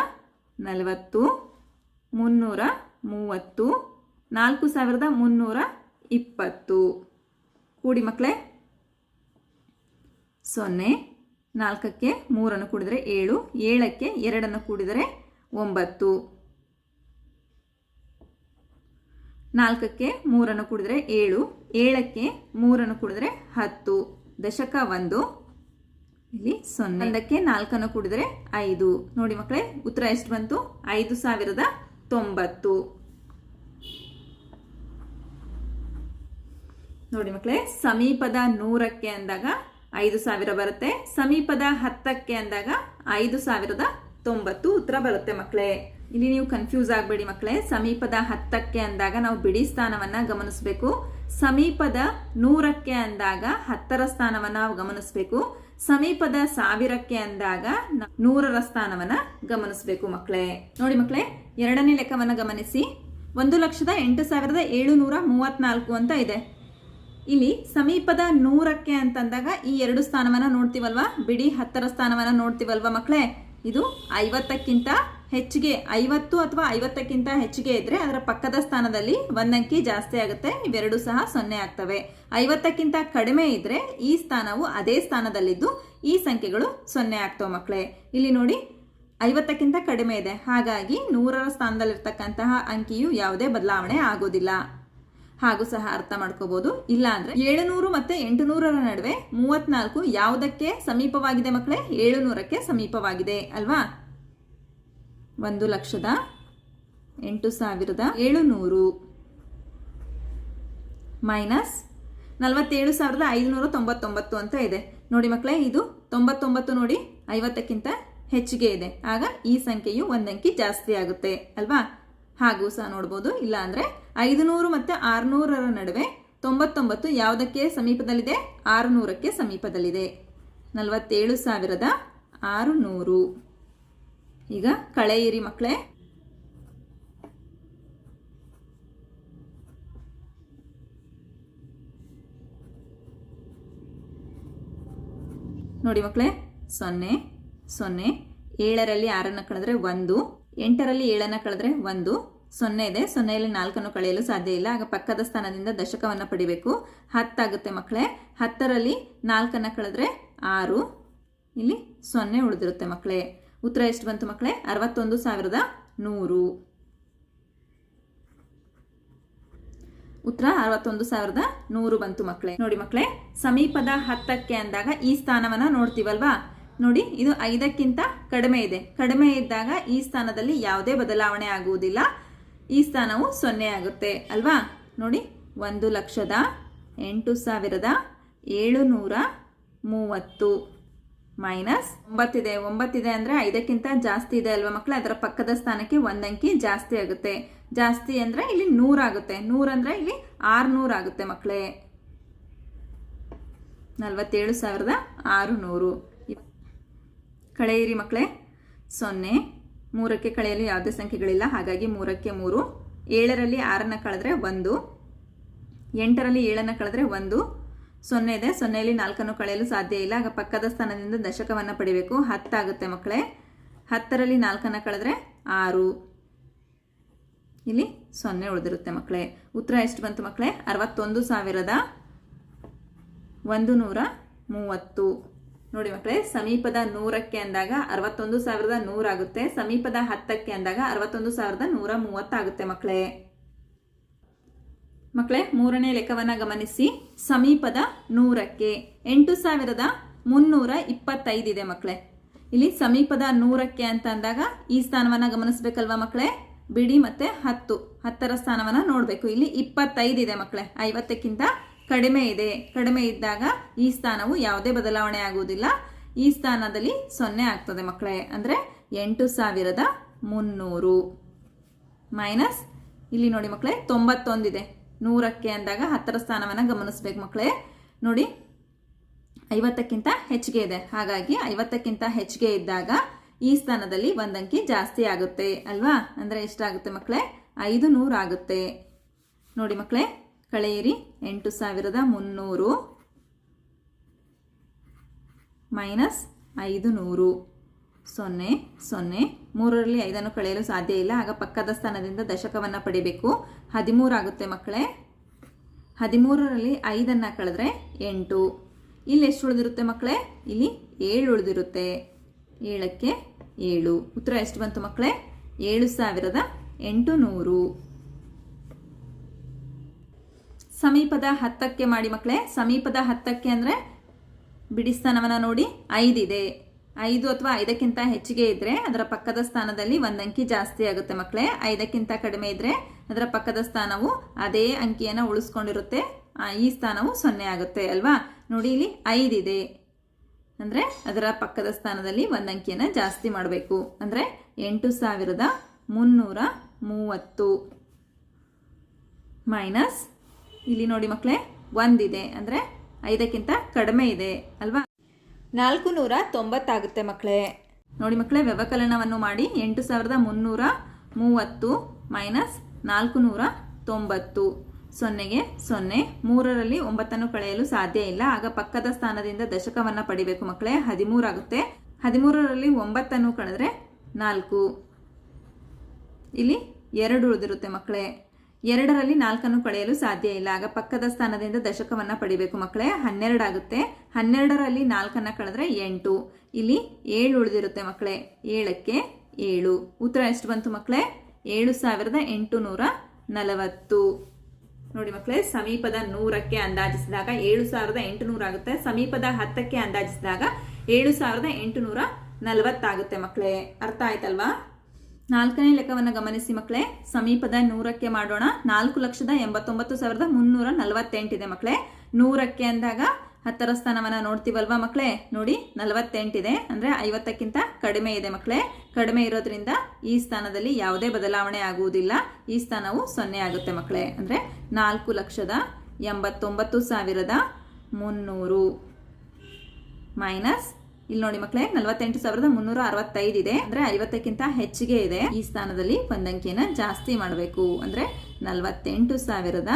Speaker 2: ನಲವತ್ತು, ಮುನ್ನೂರ ಮೂವತ್ತು, ನಾಲ್ಕು ಸಾವಿರದ ಮುನ್ನೂರ ಇಪ್ಪತ್ತು. ಕೂಡಿ ಮಕ್ಕಳೇ ಸೊನ್ನೆ, ನಾಲ್ಕಕ್ಕೆ ಮೂರನ್ನು ಕೂಡಿದರೆ ಏಳು, ಏಳಕ್ಕೆ ಎರಡನ್ನು ಕೂಡಿದರೆ ಒಂಬತ್ತು. ನಾಲ್ಕಕ್ಕೆ ಮೂರನ್ನು ಕೂಡಿದರೆ ಏಳು, ಏಳಕ್ಕೆ ಮೂರನ್ನು ಕೂಡಿದರೆ ಹತ್ತು. ದಶಕ ಒಂದು. ಇಲ್ಲಿ ಸೊನ್ನೆ. ಒಂದಕ್ಕೆ ನಾಲ್ಕನ್ನು ಕೂಡಿದರೆ ಐದು. ನೋಡಿ ಮಕ್ಕಳೇ ಉತ್ತರ ಎಷ್ಟು ಬಂತು? ಐದು ಸಾವಿರದ ತೊಂಬತ್ತು. ನೋಡಿ ಮಕ್ಕಳೇ ಸಮೀಪದ ನೂರಕ್ಕೆ ಅಂದಾಗ ಐದು ಸಾವಿರ ಬರುತ್ತೆ, ಸಮೀಪದ ಹತ್ತಕ್ಕೆ ಅಂದಾಗ ಐದು ಸಾವಿರದ ತೊಂಬತ್ತು ಉತ್ತರ ಬರುತ್ತೆ ಮಕ್ಕಳೇ ಇಲ್ಲಿ ನೀವು ಕನ್ಫ್ಯೂಸ್ ಆಗಬೇಡಿ ಮಕ್ಕಳೇ ಸಮೀಪದ ಹತ್ತಕ್ಕೆ ಅಂದಾಗ ನಾವು ಬಿಡಿ ಸ್ಥಾನವನ್ನ ಗಮನಿಸಬೇಕು, ಸಮೀಪದ ನೂರಕ್ಕೆ ಅಂದಾಗ ಹತ್ತರ ಸ್ಥಾನವನ್ನ ನಾವು ಗಮನಿಸಬೇಕು, ಸಮೀಪದ ಸಾವಿರಕ್ಕೆ ಅಂದಾಗ ನೂರರ ಸ್ಥಾನವನ್ನ ಗಮನಿಸಬೇಕು ಮಕ್ಕಳೇ ನೋಡಿ ಮಕ್ಕಳೇ ಎರಡನೇ ಲೆಕ್ಕವನ್ನ ಗಮನಿಸಿ, ಒಂದು ಲಕ್ಷದ ಎಂಟು ಸಾವಿರದ ಏಳುನೂರ ಮೂವತ್ನಾಲ್ಕು ಅಂತ ಇದೆ. ಇಲ್ಲಿ ಸಮೀಪದ ನೂರಕ್ಕೆ ಅಂತಂದಾಗ ಈ ಎರಡು ಸ್ಥಾನವನ್ನ ನೋಡ್ತೀವಲ್ವಾ? ಬಿಡಿ ಹತ್ತರ ಸ್ಥಾನವನ್ನ ನೋಡ್ತೀವಲ್ವಾ ಮಕ್ಕಳೇ ಇದು ಐವತ್ತಕ್ಕಿಂತ ಹೆಚ್ಚಿಗೆ, ಐವತ್ತು ಅಥವಾ ಐವತ್ತಕ್ಕಿಂತ ಹೆಚ್ಚಿಗೆ ಇದ್ರೆ ಅದರ ಪಕ್ಕದ ಸ್ಥಾನದಲ್ಲಿ ಒಂದಂಕಿ ಜಾಸ್ತಿ ಆಗುತ್ತೆ, ಇವೆರಡು ಸಹ ಸೊನ್ನೆ ಆಗ್ತವೆ. ಐವತ್ತಕ್ಕಿಂತ ಕಡಿಮೆ ಇದ್ರೆ ಈ ಸ್ಥಾನವು ಅದೇ ಸ್ಥಾನದಲ್ಲಿದ್ದು ಈ ಸಂಖ್ಯೆಗಳು ಸೊನ್ನೆ ಆಗ್ತವೆ ಮಕ್ಕಳೇ ಇಲ್ಲಿ ನೋಡಿ, ಐವತ್ತಕ್ಕಿಂತ ಕಡಿಮೆ ಇದೆ. ಹಾಗಾಗಿ ನೂರರ ಸ್ಥಾನದಲ್ಲಿರ್ತಕ್ಕಂತಹ ಅಂಕಿಯು ಯಾವುದೇ ಬದಲಾವಣೆ ಆಗೋದಿಲ್ಲ. ಹಾಗೂ ಸಹ ಅರ್ಥ ಮಾಡ್ಕೋಬಹುದು ಇಲ್ಲ ಅಂದ್ರೆ ಏಳುನೂರು ಮತ್ತೆ ಎಂಟುನೂರರ ನಡುವೆ ಮೂವತ್ನಾಲ್ಕು ಯಾವುದಕ್ಕೆ ಸಮೀಪವಾಗಿದೆ ಮಕ್ಕಳೇ? ಏಳುನೂರಕ್ಕೆ ಸಮೀಪವಾಗಿದೆ, ಅಲ್ವಾ? ಒಂದು ಲಕ್ಷದ ಎಂಟು ಸಾವಿರದ ಏಳುನೂರು. ಮೈನಸ್ ನಲವತ್ತೇಳು ಸಾವಿರದ ಐದುನೂರ ತೊಂಬತ್ತೊಂಬತ್ತು ಅಂತ ಇದೆ. ನೋಡಿ ಮಕ್ಕಳೇ, ಇದು ತೊಂಬತ್ತೊಂಬತ್ತು ನೋಡಿ ಐವತ್ತಕ್ಕಿಂತ ಹೆಚ್ಚಿಗೆ ಇದೆ. ಆಗ ಈ ಸಂಖ್ಯೆಯು ಒಂದಂಕಿ ಜಾಸ್ತಿ ಆಗುತ್ತೆ, ಅಲ್ವಾ? ಹಾಗೂ ಸಹ ನೋಡ್ಬೋದು, ಇಲ್ಲ ಅಂದ್ರೆ ಐದುನೂರು ಮತ್ತೆ ಆರುನೂರರ ನಡುವೆ ತೊಂಬತ್ತೊಂಬತ್ತು ಯಾವುದಕ್ಕೆ ಸಮೀಪದಲ್ಲಿದೆ? ಆರುನೂರಕ್ಕೆ ಸಮೀಪದಲ್ಲಿದೆ. ನಲವತ್ತೇಳು ಸಾವಿರದ ಆರುನೂರು. ಈಗ ಕಳೆಯಿರಿ ಮಕ್ಕಳೇ. ನೋಡಿ ಮಕ್ಕಳೇ, ಸೊನ್ನೆ ಸೊನ್ನೆ, ಏಳರಲ್ಲಿ ಆರನ್ನು ಕಳೆದ್ರೆ ಒಂದು, ಎಂಟರಲ್ಲಿ ಏಳನ್ನು ಕಳೆದ್ರೆ ಒಂದು ಸೊನ್ನೆ ಇದೆ. ಸೊನ್ನೆಯಲ್ಲಿ ನಾಲ್ಕನ್ನು ಕಳೆಯಲು ಸಾಧ್ಯ ಇಲ್ಲ. ಆಗ ಪಕ್ಕದ ಸ್ಥಾನದಿಂದ ದಶಕವನ್ನು ಪಡಿಬೇಕು. ಹತ್ತಾಗುತ್ತೆ ಮಕ್ಕಳೇ. ಹತ್ತರಲ್ಲಿ ನಾಲ್ಕನ್ನು ಕಳೆದ್ರೆ ಆರು. ಇಲ್ಲಿ ಸೊನ್ನೆ ಉಳಿದಿರುತ್ತೆ ಮಕ್ಕಳೇ. ಉತ್ತರ ಎಷ್ಟು ಬಂತು ಮಕ್ಕಳೇ? ಅರವತ್ತೊಂದು ಸಾವಿರದ ನೂರು. ಉತ್ತರ ಅರವತ್ತೊಂದು ಸಾವಿರದ ನೂರು ಬಂತು ಮಕ್ಕಳೇ. ನೋಡಿ ಮಕ್ಕಳೇ, ಸಮೀಪದ ಹತ್ತಕ್ಕೆ ಅಂದಾಗ ಈ ಸ್ಥಾನವನ್ನ ನೋಡ್ತೀವಲ್ವಾ? ನೋಡಿ, ಇದು ಐದಕ್ಕಿಂತ ಕಡಿಮೆ ಇದೆ. ಕಡಿಮೆ ಇದ್ದಾಗ ಈ ಸ್ಥಾನದಲ್ಲಿ ಯಾವುದೇ ಬದಲಾವಣೆ ಆಗುವುದಿಲ್ಲ. ಈ ಸ್ಥಾನವು ಸೊನ್ನೆ ಆಗುತ್ತೆ, ಅಲ್ವಾ? ನೋಡಿ, ಒಂದು ಲಕ್ಷದ ಎಂಟು ಸಾವಿರದ ಏಳುನೂರ ಮೂವತ್ತು ಮೈನಸ್ ಒಂಬತ್ತಿದೆ. ಒಂಬತ್ತಿದೆ ಅಂದ್ರೆ ಐದಕ್ಕಿಂತ ಜಾಸ್ತಿ ಇದೆ ಅಲ್ವಾ ಮಕ್ಕಳು ಅದರ ಪಕ್ಕದ ಸ್ಥಾನಕ್ಕೆ ಒಂದಂಕಿ ಜಾಸ್ತಿ ಆಗುತ್ತೆ. ಜಾಸ್ತಿ ಅಂದ್ರೆ ಇಲ್ಲಿ ನೂರಾಗುತ್ತೆ ನೂರಂದರೆ ಇಲ್ಲಿ ಆರ್ನೂರು ಆಗುತ್ತೆ ಮಕ್ಕಳೇ ನಲವತ್ತೇಳು ಸಾವಿರದ ಆರುನೂರು. ಕಳೆಯಿರಿ ಮಕ್ಕಳೇ ಸೊನ್ನೆ. ಮೂರಕ್ಕೆ ಕಳೆಯಲು ಯಾವುದೇ ಸಂಖ್ಯೆಗಳಿಲ್ಲ. ಹಾಗಾಗಿ ಮೂರಕ್ಕೆ ಮೂರು. ಏಳರಲ್ಲಿ ಆರನ್ನು ಕಳೆದ್ರೆ ಒಂದು. ಎಂಟರಲ್ಲಿ ಏಳನ್ನು ಕಳೆದ್ರೆ ಒಂದು. ಸೊನ್ನೆ ಇದೆ. ಸೊನ್ನೆಯಲ್ಲಿ ನಾಲ್ಕನ್ನು ಕಳೆಯಲು ಸಾಧ್ಯ ಇಲ್ಲ. ಆಗ ಪಕ್ಕದ ಸ್ಥಾನದಿಂದ ದಶಕವನ್ನು ಪಡಿಬೇಕು. ಹತ್ತಾಗುತ್ತೆ ಮಕ್ಕಳೇ. ಹತ್ತರಲ್ಲಿ ನಾಲ್ಕನ್ನು ಕಳೆದ್ರೆ ಆರು. ಇಲ್ಲಿ ಸೊನ್ನೆ ಉಳಿದಿರುತ್ತೆ ಮಕ್ಕಳೇ. ಉತ್ತರ ಎಷ್ಟು ಬಂತು ಮಕ್ಕಳೇ? ಅರವತ್ತೊಂದು ಸಾವಿರದ ಒಂದು ನೂರ ಮೂವತ್ತು. ನೋಡಿ ಮಕ್ಕಳೇ, ಸಮೀಪದ ನೂರಕ್ಕೆ ಅಂದಾಗ ಅರವತ್ತೊಂದು ಸಾವಿರದ ನೂರಾಗುತ್ತೆ ಸಮೀಪದ ಹತ್ತಕ್ಕೆ ಅಂದಾಗ ಅರವತ್ತೊಂದು ಸಾವಿರದ ನೂರ ಮೂವತ್ತಾಗುತ್ತೆ ಮಕ್ಕಳೇ. ಮಕ್ಕಳೇ, ಮೂರನೇ ಲೆಕ್ಕವನ್ನ ಗಮನಿಸಿ. ಸಮೀಪದ ನೂರಕ್ಕೆ, ಎಂಟು ಸಾವಿರದ ಮುನ್ನೂರ ಇಪ್ಪತ್ತೈದಿದೆ ಮಕ್ಕಳೇ. ಇಲ್ಲಿ ಸಮೀಪದ ನೂರಕ್ಕೆ ಅಂತ ಅಂದಾಗ ಈ ಸ್ಥಾನವನ್ನ ಗಮನಿಸ್ಬೇಕಲ್ವಾ ಮಕ್ಕಳೇ? ಬಿಡಿ ಮತ್ತೆ ಹತ್ತು, ಹತ್ತರ ಸ್ಥಾನವನ್ನ ನೋಡಬೇಕು. ಇಲ್ಲಿ ಇಪ್ಪತ್ತೈದು ಇದೆ ಮಕ್ಕಳೇ, ಐವತ್ತಕ್ಕಿಂತ ಕಡಿಮೆ ಇದೆ. ಕಡಿಮೆ ಇದ್ದಾಗ ಈ ಸ್ಥಾನವು ಯಾವುದೇ ಬದಲಾವಣೆ ಆಗುವುದಿಲ್ಲ. ಈ ಸ್ಥಾನದಲ್ಲಿ ಸೊನ್ನೆ ಆಗ್ತದೆ ಮಕ್ಕಳೇ. ಅಂದ್ರೆ ಎಂಟು ಸಾವಿರದ ಮುನ್ನೂರು. ಮೈನಸ್, ಇಲ್ಲಿ ನೋಡಿ ಮಕ್ಕಳೇ ತೊಂಬತ್ತೊಂದಿದೆ ನೂರಕ್ಕೆ ಅಂದಾಗ ಹತ್ತರ ಸ್ಥಾನವನ್ನು ಗಮನಿಸ್ಬೇಕು ಮಕ್ಕಳೇ. ನೋಡಿ, ಐವತ್ತಕ್ಕಿಂತ ಹೆಚ್ಚಿಗೆ ಇದೆ. ಹಾಗಾಗಿ ಐವತ್ತಕ್ಕಿಂತ ಹೆಚ್ಚಿಗೆ ಇದ್ದಾಗ ಈ ಸ್ಥಾನದಲ್ಲಿ ಒಂದಂಕಿ ಜಾಸ್ತಿ ಆಗುತ್ತೆ. ಅಲ್ವಾ? ಅಂದರೆ ಎಷ್ಟಾಗುತ್ತೆ ಮಕ್ಕಳೇ? ಐದು ನೂರಾಗುತ್ತೆ ನೋಡಿ ಮಕ್ಕಳೇ ಕಳೆಯಿರಿ. ಎಂಟು ಸಾವಿರದ ಮುನ್ನೂರು ಮೈನಸ್ ಐದು ನೂರು. ಸೊನ್ನೆ ಸೊನ್ನೆ. ಮೂರರಲ್ಲಿ ಐದನ್ನು ಕಳೆಯಲು ಸಾಧ್ಯ ಇಲ್ಲ. ಆಗ ಪಕ್ಕದ ಸ್ಥಾನದಿಂದ ದಶಕವನ್ನು ಪಡಿಬೇಕು. ಹದಿಮೂರು ಆಗುತ್ತೆ ಮಕ್ಕಳೇ. ಹದಿಮೂರರಲ್ಲಿ ಐದನ್ನು ಕಳೆದ್ರೆ ಎಂಟು. ಇಲ್ಲಿ ಎಷ್ಟು ಉಳಿದಿರುತ್ತೆ ಮಕ್ಕಳೇ? ಇಲ್ಲಿ ಏಳು ಉಳಿದಿರುತ್ತೆ. ಏಳಕ್ಕೆ ಏಳು. ಉತ್ತರ ಎಷ್ಟು ಬಂತು ಮಕ್ಕಳೇ? ಏಳು ಸಾವಿರದ ಎಂಟು ನೂರು ಸಮೀಪದ ಹತ್ತಕ್ಕೆ ಮಾಡಿ ಮಕ್ಕಳೇ, ಸಮೀಪದ ಹತ್ತಕ್ಕೆ ಅಂದರೆ ಬಿಡಿ ಸ್ಥಾನವನ್ನು ನೋಡಿ, ಐದಿದೆ. ಐದು ಅಥವಾ ಐದಕ್ಕಿಂತ ಹೆಚ್ಚಿಗೆ ಇದ್ದರೆ ಅದರ ಪಕ್ಕದ ಸ್ಥಾನದಲ್ಲಿ ಒಂದು ಅಂಕಿ ಜಾಸ್ತಿ ಆಗುತ್ತೆ ಮಕ್ಕಳೇ. ಐದಕ್ಕಿಂತ ಕಡಿಮೆ ಇದ್ದರೆ ಅದರ ಪಕ್ಕದ ಸ್ಥಾನವು ಅದೇ ಅಂಕಿಯನ್ನು ಉಳಿಸ್ಕೊಂಡಿರುತ್ತೆ. ಈ ಸ್ಥಾನವು ಸೊನ್ನೆ ಆಗುತ್ತೆ ಅಲ್ವಾ? ನೋಡಿ ಇಲ್ಲಿ ಐದಿದೆ. ಅಂದರೆ ಅದರ ಪಕ್ಕದ ಸ್ಥಾನದಲ್ಲಿ ಒಂದು ಅಂಕಿಯನ್ನು ಜಾಸ್ತಿ ಮಾಡಬೇಕು. ಅಂದರೆ ಎಂಟು ಸಾವಿರದ ಮುನ್ನೂರ ಮೂವತ್ತು. ಮೈನಸ್ ಇಲ್ಲಿ ನೋಡಿ ಮಕ್ಕಳೇ ಒಂದಿದೆ. ಅಂದರೆ ಐದಕ್ಕಿಂತ ಕಡಿಮೆ ಇದೆ, ಅಲ್ವಾ? ನಾಲ್ಕು ನೂರ ತೊಂಬತ್ತಾಗುತ್ತೆ ಮಕ್ಕಳೇ ನೋಡಿ ಮಕ್ಕಳೇ ವ್ಯವಕಲನವನ್ನು ಮಾಡಿ ಎಂಟು ಸಾವಿರದ ಮುನ್ನೂರ ಮೂವತ್ತು ಮೈನಸ್ ನಾಲ್ಕು ನೂರ ತೊಂಬತ್ತು ಸೊನ್ನೆಗೆ ಸೊನ್ನೆ, ಮೂರರಲ್ಲಿ ಒಂಬತ್ತನ್ನು ಕಳೆಯಲು ಸಾಧ್ಯ ಇಲ್ಲ. ಆಗ ಪಕ್ಕದ ಸ್ಥಾನದಿಂದ ದಶಕವನ್ನು ಪಡಿಬೇಕು ಮಕ್ಕಳೇ ಹದಿಮೂರಾಗುತ್ತೆ. ಹದಿಮೂರರಲ್ಲಿ ಒಂಬತ್ತನ್ನು ಕಳೆದ್ರೆ ನಾಲ್ಕು. ಇಲ್ಲಿ ಎರಡು ಉಳಿದಿರುತ್ತೆ ಮಕ್ಕಳೇ ಎರಡರಲ್ಲಿ ನಾಲ್ಕನ್ನು ಕಳೆಯಲು ಸಾಧ್ಯ ಇಲ್ಲ. ಆಗ ಪಕ್ಕದ ಸ್ಥಾನದಿಂದ ದಶಕವನ್ನು ಪಡಿಬೇಕು ಮಕ್ಕಳೇ. ಹನ್ನೆರಡಾಗುತ್ತೆ ಹನ್ನೆರಡರಲ್ಲಿ ನಾಲ್ಕನ್ನು ಕಳೆದ್ರೆ ಎಂಟು. ಇಲ್ಲಿ ಏಳು ಉಳಿದಿರುತ್ತೆ ಮಕ್ಕಳೇ. ಏಳಕ್ಕೆ ಏಳು. ಉತ್ತರ ಎಷ್ಟು ಬಂತು ಮಕ್ಕಳೇ? ಏಳು ಸಾವಿರದ ಎಂಟು ನೂರ ನಲವತ್ತು. ನೋಡಿ ಮಕ್ಕಳೇ, ಸಮೀಪದ ನೂರಕ್ಕೆ ಅಂದಾಜಿಸಿದಾಗ ಏಳು ಸಾವಿರದ ಎಂಟು ನೂರ ಆಗುತ್ತೆ. ಸಮೀಪದ ಹತ್ತಕ್ಕೆ ಅಂದಾಜಿಸಿದಾಗ ಏಳು ಸಾವಿರದ ಎಂಟು ನೂರ ನಲವತ್ತಾಗುತ್ತೆ ಮಕ್ಕಳೇ. ಅರ್ಥ ಆಯ್ತಲ್ವಾ? ನಾಲ್ಕನೇ ಲೆಕ್ಕವನ್ನು ಗಮನಿಸಿ ಮಕ್ಕಳೇ. ಸಮೀಪದ ನೂರಕ್ಕೆ ಮಾಡೋಣ. ನಾಲ್ಕು ಲಕ್ಷದ ಎಂಬತ್ತೊಂಬತ್ತು ಸಾವಿರದ ಮುನ್ನೂರ ನಲವತ್ತೆಂಟಿದೆ ಮಕ್ಕಳೇ. ನೂರಕ್ಕೆ ಅಂದಾಗ ಹತ್ತರ ಸ್ಥಾನವನ್ನು ನೋಡ್ತೀವಲ್ವಾ ಮಕ್ಕಳೇ? ನೋಡಿ ನಲವತ್ತೆಂಟಿದೆ ಅಂದರೆ ಐವತ್ತಕ್ಕಿಂತ ಕಡಿಮೆ ಇದೆ ಮಕ್ಕಳೇ. ಕಡಿಮೆ ಇರೋದ್ರಿಂದ ಈ ಸ್ಥಾನದಲ್ಲಿ ಯಾವುದೇ ಬದಲಾವಣೆ ಆಗುವುದಿಲ್ಲ. ಈ ಸ್ಥಾನವು ಸೊನ್ನೆ ಆಗುತ್ತೆ ಮಕ್ಕಳೇ. ಅಂದರೆ ನಾಲ್ಕು ಲಕ್ಷದ ಎಂಬತ್ತೊಂಬತ್ತು ಸಾವಿರದ ಮುನ್ನೂರು. ಮೈನಸ್ ಇಲ್ಲಿ ನೋಡಿ ಮಕ್ಕಳೇ ನಲವತ್ತೆಂಟು ಸಾವಿರದ ಮುನ್ನೂರ ಅರವತ್ತೈದು ಇದೆ. ಅಂದ್ರೆ ಐವತ್ತಕ್ಕಿಂತ ಹೆಚ್ಚಿಗೆ ಇದೆ. ಈ ಸ್ಥಾನದಲ್ಲಿ ಒಂದಂಕಿಯನ್ನ ಜಾಸ್ತಿ ಮಾಡಬೇಕು. ಅಂದ್ರೆ ನಲವತ್ತೆಂಟು ಸಾವಿರದ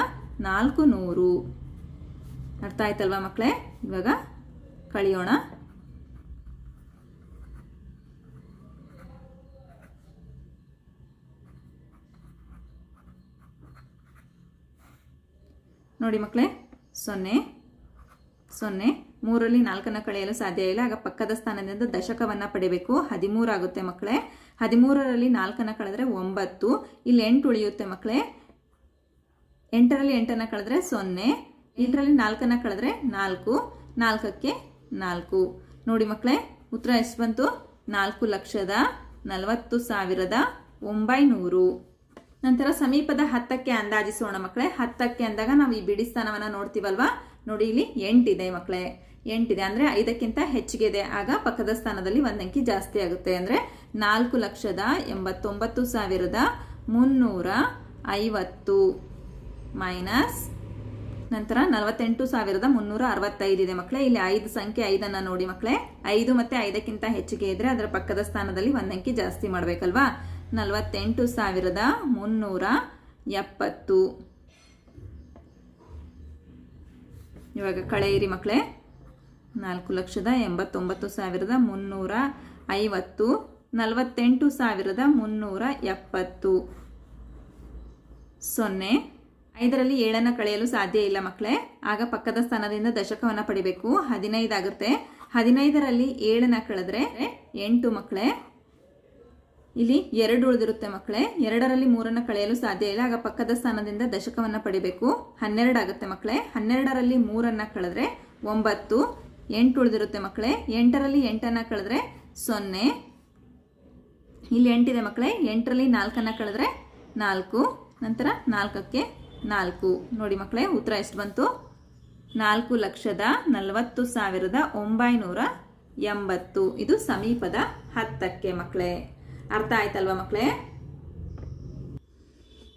Speaker 2: ನಾಲ್ಕು ನೂರು ಅರ್ಥ ಆಯ್ತಲ್ವಾ ಮಕ್ಕಳೇ ಇವಾಗ ಕಳಿಯೋಣ. ನೋಡಿ ಮಕ್ಕಳೇ ಸೊನ್ನೆ ಸೊನ್ನೆ. ಮೂರಲ್ಲಿ ನಾಲ್ಕನ್ನು ಕಳೆಯಲು ಸಾಧ್ಯ ಇಲ್ಲ. ಆಗ ಪಕ್ಕದ ಸ್ಥಾನದಿಂದ ದಶಕವನ್ನು ಪಡಿಬೇಕು. ಹದಿಮೂರಾಗುತ್ತೆ ಮಕ್ಕಳೇ. ಹದಿಮೂರರಲ್ಲಿ ನಾಲ್ಕನ್ನು ಕಳೆದ್ರೆ ಒಂಬತ್ತು. ಇಲ್ಲಿ ಎಂಟು ಉಳಿಯುತ್ತೆ ಮಕ್ಕಳೇ. ಎಂಟರಲ್ಲಿ ಎಂಟನ್ನು ಕಳೆದ್ರೆ ಸೊನ್ನೆ. ಎಂಟರಲ್ಲಿ ನಾಲ್ಕನ್ನು ಕಳೆದ್ರೆ ನಾಲ್ಕು. ನಾಲ್ಕಕ್ಕೆ ನಾಲ್ಕು. ನೋಡಿ ಮಕ್ಕಳೇ, ಉತ್ತರ ಎಷ್ಟು ಬಂತು? ನಾಲ್ಕು ಲಕ್ಷದ ನಲವತ್ತು ಸಾವಿರದ ಒಂಬೈನೂರು. ನಂತರ ಸಮೀಪದ ಹತ್ತಕ್ಕೆ ಅಂದಾಜಿಸೋಣ ಮಕ್ಕಳೇ. ಹತ್ತಕ್ಕೆ ಅಂದಾಗ ನಾವು ಈ ಬಿಡಿ ಸ್ಥಾನವನ್ನ ನೋಡ್ತೀವಲ್ವಾ? ನೋಡಿ, ಇಲ್ಲಿ ಎಂಟಿದೆ ಮಕ್ಕಳೇ. ಎಂಟಿದೆ. ಅಂದರೆ ಐದಕ್ಕಿಂತ ಹೆಚ್ಚಿಗೆ ಇದೆ. ಆಗ ಪಕ್ಕದ ಸ್ಥಾನದಲ್ಲಿ ಒಂದು ಅಂಕಿ ಜಾಸ್ತಿ ಆಗುತ್ತೆ. ಅಂದರೆ ನಾಲ್ಕು ಲಕ್ಷದ ಎಂಬತ್ತೊಂಬತ್ತು ಸಾವಿರದ ಮುನ್ನೂರ ಐವತ್ತು ಮೈನಸ್ ನಂತರ ನಲವತ್ತೆಂಟು ಸಾವಿರದ ಮುನ್ನೂರ ಅರವತ್ತೈದು ಇದೆ ಮಕ್ಕಳೇ. ಇಲ್ಲಿ ಐದು ಸಂಖ್ಯೆ ಐದನ್ನು ನೋಡಿ ಮಕ್ಕಳೇ. ಐದು ಮತ್ತು ಐದಕ್ಕಿಂತ ಹೆಚ್ಚಿಗೆ ಇದ್ದರೆ ಅದರ ಪಕ್ಕದ ಸ್ಥಾನದಲ್ಲಿ ಒಂದು ಅಂಕಿ ಜಾಸ್ತಿ ಮಾಡಬೇಕಲ್ವಾ? ನಲವತ್ತೆಂಟು ಸಾವಿರದ ಮುನ್ನೂರ ಎಪ್ಪತ್ತು. ಇವಾಗ ಕಳೆಯಿರಿ ಮಕ್ಕಳೇ. ನಾಲ್ಕು ಲಕ್ಷದ ಎಂಬತ್ತೊಂಬತ್ತು ಸಾವಿರದ ಮುನ್ನೂರ ಐವತ್ತು, ನಲವತ್ತೆಂಟು ಸಾವಿರದ ಮುನ್ನೂರ ಎಪ್ಪತ್ತು. ಸೊನ್ನೆ. ಐದರಲ್ಲಿ ಏಳನ್ನು ಕಳೆಯಲು ಸಾಧ್ಯ ಇಲ್ಲ ಮಕ್ಕಳೇ. ಆಗ ಪಕ್ಕದ ಸ್ಥಾನದಿಂದ ದಶಕವನ್ನು ಪಡಿಬೇಕು. ಹದಿನೈದು ಆಗುತ್ತೆ ಹದಿನೈದರಲ್ಲಿ ಏಳನ್ನು ಕಳೆದ್ರೆ ಎಂಟು ಮಕ್ಕಳೇ. ಇಲ್ಲಿ ಎರಡು ಉಳಿದಿರುತ್ತೆ ಮಕ್ಕಳೇ. ಎರಡರಲ್ಲಿ ಮೂರನ್ನು ಕಳೆಯಲು ಸಾಧ್ಯ ಇಲ್ಲ. ಆಗ ಪಕ್ಕದ ಸ್ಥಾನದಿಂದ ದಶಕವನ್ನು ಪಡಿಬೇಕು. ಹನ್ನೆರಡಾಗುತ್ತೆ ಮಕ್ಕಳೇ. ಹನ್ನೆರಡರಲ್ಲಿ ಮೂರನ್ನು ಕಳೆದ್ರೆ ಒಂಬತ್ತು. ಎಂಟು ಉಳಿದಿರುತ್ತೆ ಮಕ್ಕಳೇ. ಎಂಟರಲ್ಲಿ ಎಂಟನ್ನು ಕಳೆದ್ರೆ ಸೊನ್ನೆ. ಇಲ್ಲಿ ಎಂಟಿದೆ ಮಕ್ಕಳೇ. ಎಂಟರಲ್ಲಿ ನಾಲ್ಕನ್ನು ಕಳೆದ್ರೆ ನಾಲ್ಕು. ನಂತರ ನಾಲ್ಕಕ್ಕೆ ನಾಲ್ಕು. ನೋಡಿ ಮಕ್ಕಳೇ, ಉತ್ತರ ಎಷ್ಟು ಬಂತು? ನಾಲ್ಕು ಲಕ್ಷದ ನಲವತ್ತು ಸಾವಿರದ ಒಂಬೈನೂರ ಎಂಬತ್ತು. ಇದು ಸಮೀಪದ ಹತ್ತಕ್ಕೆ ಮಕ್ಕಳೇ. ಅರ್ಥ ಆಯ್ತಲ್ವಾ ಮಕ್ಕಳೇ?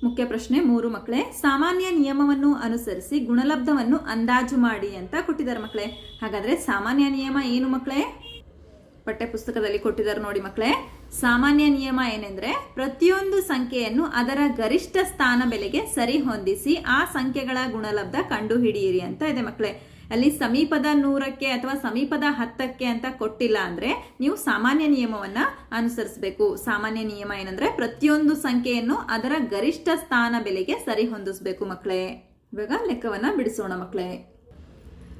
Speaker 2: ಮುಖ್ಯ ಪ್ರಶ್ನೆ ಮೂರು ಮಕ್ಕಳೇ, ಸಾಮಾನ್ಯ ನಿಯಮವನ್ನು ಅನುಸರಿಸಿ ಗುಣಲಬ್ಧವನ್ನು ಅಂದಾಜು ಮಾಡಿ ಅಂತ ಕೊಟ್ಟಿದ್ದಾರೆ ಮಕ್ಕಳೇ. ಹಾಗಾದ್ರೆ ಸಾಮಾನ್ಯ ನಿಯಮ ಏನು ಮಕ್ಕಳೇ? ಪಠ್ಯಪುಸ್ತಕದಲ್ಲಿ ಕೊಟ್ಟಿದ್ದಾರೆ ನೋಡಿ ಮಕ್ಕಳೇ. ಸಾಮಾನ್ಯ ನಿಯಮ ಏನೆಂದ್ರೆ ಪ್ರತಿಯೊಂದು ಸಂಖ್ಯೆಯನ್ನು ಅದರ ಗರಿಷ್ಠ ಸ್ಥಾನ ಬೆಲೆಗೆ ಸರಿ ಹೊಂದಿಸಿ ಆ ಸಂಖ್ಯೆಗಳ ಗುಣಲಬ್ಧ ಕಂಡುಹಿಡಿಯಿರಿ ಅಂತ ಇದೆ ಮಕ್ಕಳೇ. ಅಲ್ಲಿ ಸಮೀಪದ ನೂರಕ್ಕೆ ಅಥವಾ ಸಮೀಪದ ಹತ್ತಕ್ಕೆ ಅಂತ ಕೊಟ್ಟಿಲ್ಲ ಅಂದ್ರೆ ನೀವು ಸಾಮಾನ್ಯ ನಿಯಮವನ್ನ ಅನುಸರಿಸಬೇಕು. ಸಾಮಾನ್ಯ ನಿಯಮ ಏನಂದ್ರೆ ಪ್ರತಿಯೊಂದು ಸಂಖ್ಯೆಯನ್ನು ಅದರ ಗರಿಷ್ಠ ಸ್ಥಾನ ಬೆಲೆಗೆ ಸರಿ ಹೊಂದಿಸಬೇಕು ಮಕ್ಕಳೇ. ಇವಾಗ ಲೆಕ್ಕವನ್ನ ಬಿಡಿಸೋಣ ಮಕ್ಕಳೇ.